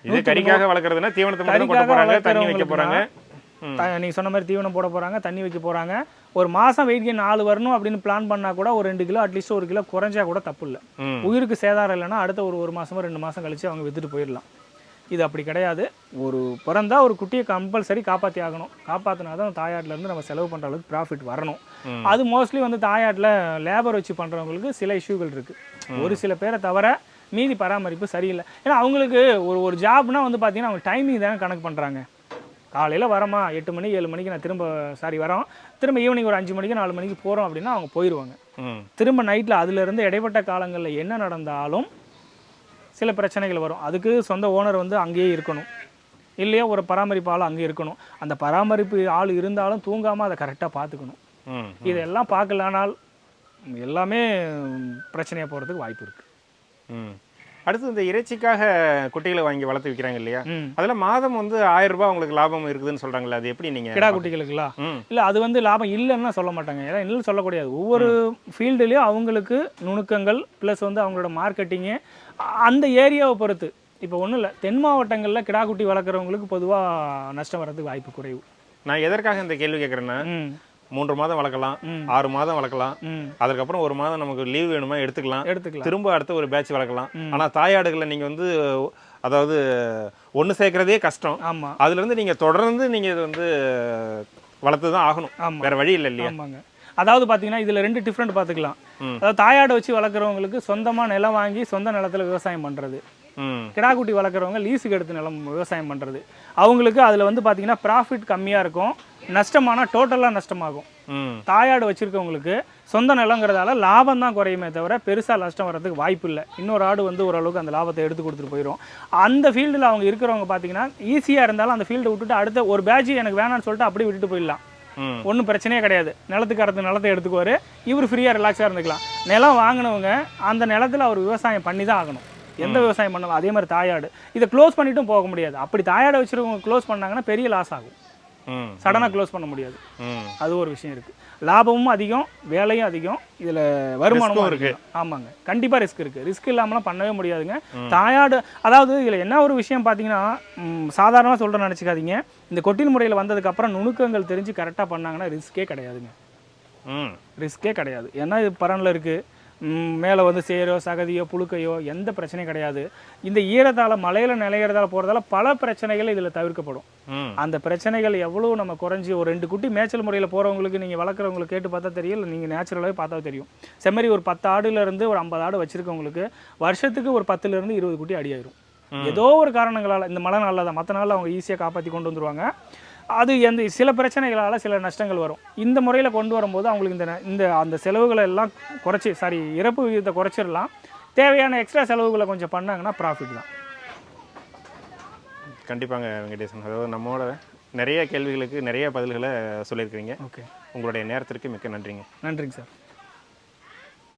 [SPEAKER 1] இது கறிக்காக வளர்க்குறதுனா தீவனத்தை மட்டும் போகிறாங்க தண்ணி வைக்க போகிறாங்க
[SPEAKER 2] நீங்கள் சொன்ன மாதிரி தீவனம் போட போகிறாங்க தண்ணி வைக்க போகிறாங்க ஒரு மாதம் வெயிட் கெயின் நாலு வரணும் அப்படின்னு பிளான் பண்ணால் கூட ஒரு ரெண்டு கிலோ அட்லீஸ்ட் ஒரு கிலோ குறைஞ்சா கூட தப்பு இல்லை. உயிருக்கு சேதாரம் இல்லைன்னா அடுத்த ஒரு ஒரு மாதமோ ரெண்டு மாதம் கழிச்சு அவங்க வித்துட்டு போயிடலாம். இது அப்படி கிடையாது. ஒரு பிறந்தா ஒரு குட்டியை கம்பல்சரி காப்பாற்றி ஆகணும். காப்பாற்றினா தான் தாயாட்டிலேருந்து நம்ம செலவு பண்ணுற அளவுக்கு ப்ராஃபிட் வரணும். அது மோஸ்ட்லி வந்து தாயாட்டில் லேபர் வச்சு பண்ணுறவங்களுக்கு சில இஷ்யூகள் இருக்குது ஒரு சில பேரை தவிர மீதி பராமரிப்பு சரியில்லை. ஏன்னா அவங்களுக்கு ஒரு ஒரு ஜாப்னா வந்து பார்த்தீங்கன்னா அவங்க டைமிங் தானே கணக்கு பண்ணுறாங்க காலையில் வரமா எட்டு மணி ஏழு மணிக்கு நான் திரும்ப சாரி வரோம் திரும்ப ஈவினிங் ஒரு அஞ்சு மணிக்கு நாலு மணிக்கு போகிறோம் அப்படின்னா அவங்க போயிடுவாங்க திரும்ப நைட்டில் அதுலேருந்து இடைப்பட்ட காலங்களில் என்ன நடந்தாலும் சில பிரச்சனைகள் வரும். அதுக்கு சொந்த ஓனர் வந்து அங்கேயே இருக்கணும். இல்லையா ஒரு பராமரிப்பு ஆள் அங்கே இருக்கணும். அந்த பராமரிப்பு ஆள் இருந்தாலும் தூங்காமல் அதை கரெக்டாக பார்த்துக்கணும்.
[SPEAKER 1] ம்
[SPEAKER 2] இதெல்லாம் பார்க்கலானால் எல்லாமே பிரச்சனையாக போகிறதுக்கு வாய்ப்பு இருக்குது
[SPEAKER 1] ம். அடுத்து இந்த இறைச்சிக்காக குட்டிகளை வாங்கி வளர்த்து விற்கிறாங்க இல்லையா? அதில் மாதம் வந்து ஆயிரம் ரூபாய் உங்களுக்கு லாபம் இருக்குதுன்னு சொல்கிறாங்களே அது எப்படி நீங்கள்
[SPEAKER 2] கிடா குட்டிகளுக்குலா இல்லை அது வந்து லாபம் இல்லைன்னு சொல்ல மாட்டாங்க. ஏன்னா இல்லைன்னு சொல்லக்கூடாது. ஒவ்வொரு ஃபீல்டுலேயும் அவங்களுக்கு நுணுக்கங்கள் ப்ளஸ் வந்து அவங்களோட மார்க்கெட்டிங்கு அந்த ஏரியாவை பொறுத்து. இப்போ ஒன்றும் இல்லை. தென் மாவட்டங்களில் கிடா குட்டி வளர்க்குறவங்களுக்கு பொதுவாக நஷ்டம் வர்றதுக்கு வாய்ப்பு குறைவு.
[SPEAKER 1] நான் எதற்காக இந்த கேள்வி கேட்குறேன்னா மூன்று மாதம் வளர்க்கலாம். ஆறு மாதம் வளர்க்கலாம். அதுக்கப்புறம் ஒரு மாதம் நமக்கு லீவ் வேணுமா எடுத்துக்கலாம்.
[SPEAKER 2] எடுத்துக்கலாம்.
[SPEAKER 1] திரும்ப அடுத்த ஒரு பேட்ச் வளர்க்கலாம். ஆனால் தாயாடுகளை நீங்கள் வந்து அதாவது ஒன்று சேர்க்கறதே கஷ்டம்.
[SPEAKER 2] ஆமாம்
[SPEAKER 1] அதுலேருந்து நீங்கள் தொடர்ந்து நீங்கள் இது வந்து வளர்த்து தான் ஆகணும் வேற வழி இல்லை இல்லையா?
[SPEAKER 2] ஆமாங்க. அதாவது பார்த்தீங்கன்னா இதில் ரெண்டு டிஃப்ரெண்ட் பார்த்துக்கலாம். அதாவது தாயாடை வச்சு வளர்க்குறவங்களுக்கு சொந்தமாக நிலம் வாங்கி சொந்த நிலத்துல விவசாயம் பண்ணுறது கிடாக்குட்டி வளர்க்குறவங்க லீஸுக்கு எடுத்து நிலம் விவசாயம் பண்ணுறது அவங்களுக்கு அதில் வந்து பார்த்தீங்கன்னா ப்ராஃபிட் கம்மியாக இருக்கும். நஷ்டமானால் டோட்டலாக நஷ்டமாகும். தாயாடு வச்சுருக்கவங்களுக்கு சொந்த நிலங்கிறதால லாபம் தான் குறையுமே தவிர பெருசாக நஷ்டம் வர்றதுக்கு வாய்ப்பு இல்லை. இன்னொரு ஆடு வந்து ஓரளவுக்கு அந்த லாபத்தை எடுத்து கொடுத்துட்டு போயிடும் அந்த ஃபீல்டில் அவங்க இருக்கிறவங்க பார்த்தீங்கன்னா ஈஸியாக இருந்தாலும் அந்த ஃபீல்டை விட்டுட்டு அடுத்த ஒரு பேட்ச் எனக்கு வேணாம்னு சொல்லிட்டு அப்படியே விட்டுட்டு போயிடலாம். ஒன்றும் பிரச்சனையே கிடையாது. நிலத்துக்காரத்து நிலத்தை எடுத்துக்குவார். இவர் ஃப்ரீயாக ரிலாக்ஸாக இருந்துக்கலாம். நிலம் வாங்கினவங்க அந்த நிலத்தில் அவர் விவசாயம் பண்ணி தான் ஆகணும். எந்த விவசாயம் பண்ணணும் அதே மாதிரி தாயாடு. இதை க்ளோஸ் பண்ணிட்டும் போக முடியாது. அப்படி தாயாடை வச்சுருக்கவங்க க்ளோஸ் பண்ணாங்கன்னா பெரிய லாஸ் ஆகும். சடனாக க்ளோஸ் பண்ண முடியாது. அது ஒரு விஷயம் இருக்குது லாபமும் அதிகம் வேலையும் அதிகம் இதில் வருமானமும்
[SPEAKER 1] Risk-ம்
[SPEAKER 2] இருக்கு. ஆமாங்க. கண்டிப்பாக ரிஸ்க் இருக்குது ரிஸ்க் இல்லாமலாம் பண்ணவே முடியாதுங்க. தாயாடு அதாவது இதில் என்ன ஒரு விஷயம் பார்த்தீங்கன்னா சாதாரணமாக சொல்கிறேன்னு நினச்சிக்காதீங்க. இந்த கொட்டில் முறையில் வந்ததுக்கப்புறம் நுணுக்கங்கள் தெரிஞ்சு கரெக்டாக பண்ணாங்கன்னா ரிஸ்க்கே கிடையாதுங்க. ரிஸ்க்கே கிடையாது. ஏன்னா இது பரனில் இருக்குது மேலே வந்து சேரோ சகதியோ புழுக்கையோ எந்த பிரச்சனையும் கிடையாது. இந்த ஈரத்தால் மலையில் நிலையிறதால போகிறதால பல பிரச்சனைகள் இதில் தவிர்க்கப்படும். அந்த பிரச்சனைகள் எவ்வளோ நம்ம குறைஞ்சி ஒரு ரெண்டு குட்டி மேய்ச்சல் முறையில் போகிறவங்களுக்கு நீங்கள் வளர்க்குறவங்களுக்கு கேட்டு பார்த்தா தெரியும் இல்லை நீங்கள் நேச்சுரலாகவே பார்த்தா தெரியும். செம்மறி ஒரு பத்து ஆடுலேருந்து ஒரு ஐம்பது ஆடு வச்சுருக்கவங்களுக்கு வருஷத்துக்கு ஒரு பத்துலேருந்து இருபது குட்டி அடியாயிரும் ஏதோ ஒரு காரணங்களால் இந்த மழை நாளில் தான் மற்ற நாளில் அவங்க ஈஸியாக காப்பாற்றி கொண்டு வந்துருவாங்க. அது எந்த சில பிரச்சனைகளால் சில நஷ்டங்கள் வரும். இந்த முறையில் கொண்டு வரும்போது அவங்களுக்கு இந்த இந்த அந்த செலவுகளை எல்லாம் குறைச்சி சாரி இறப்பு விகிதத்தை குறைச்சிடலாம். தேவையான எக்ஸ்ட்ரா செலவுகளை கொஞ்சம் பண்ணாங்கன்னா ப்ராஃபிட் தான்.
[SPEAKER 1] கண்டிப்பாங்க வெங்கடேசன். அதாவது நம்மளோட நிறைய கேள்விகளுக்கு நிறைய பதில்களை சொல்லியிருக்கிறீங்க.
[SPEAKER 2] ஓகே
[SPEAKER 1] உங்களுடைய நேரத்திற்கு மிக்க நன்றிங்க.
[SPEAKER 2] நன்றிங்க சார்.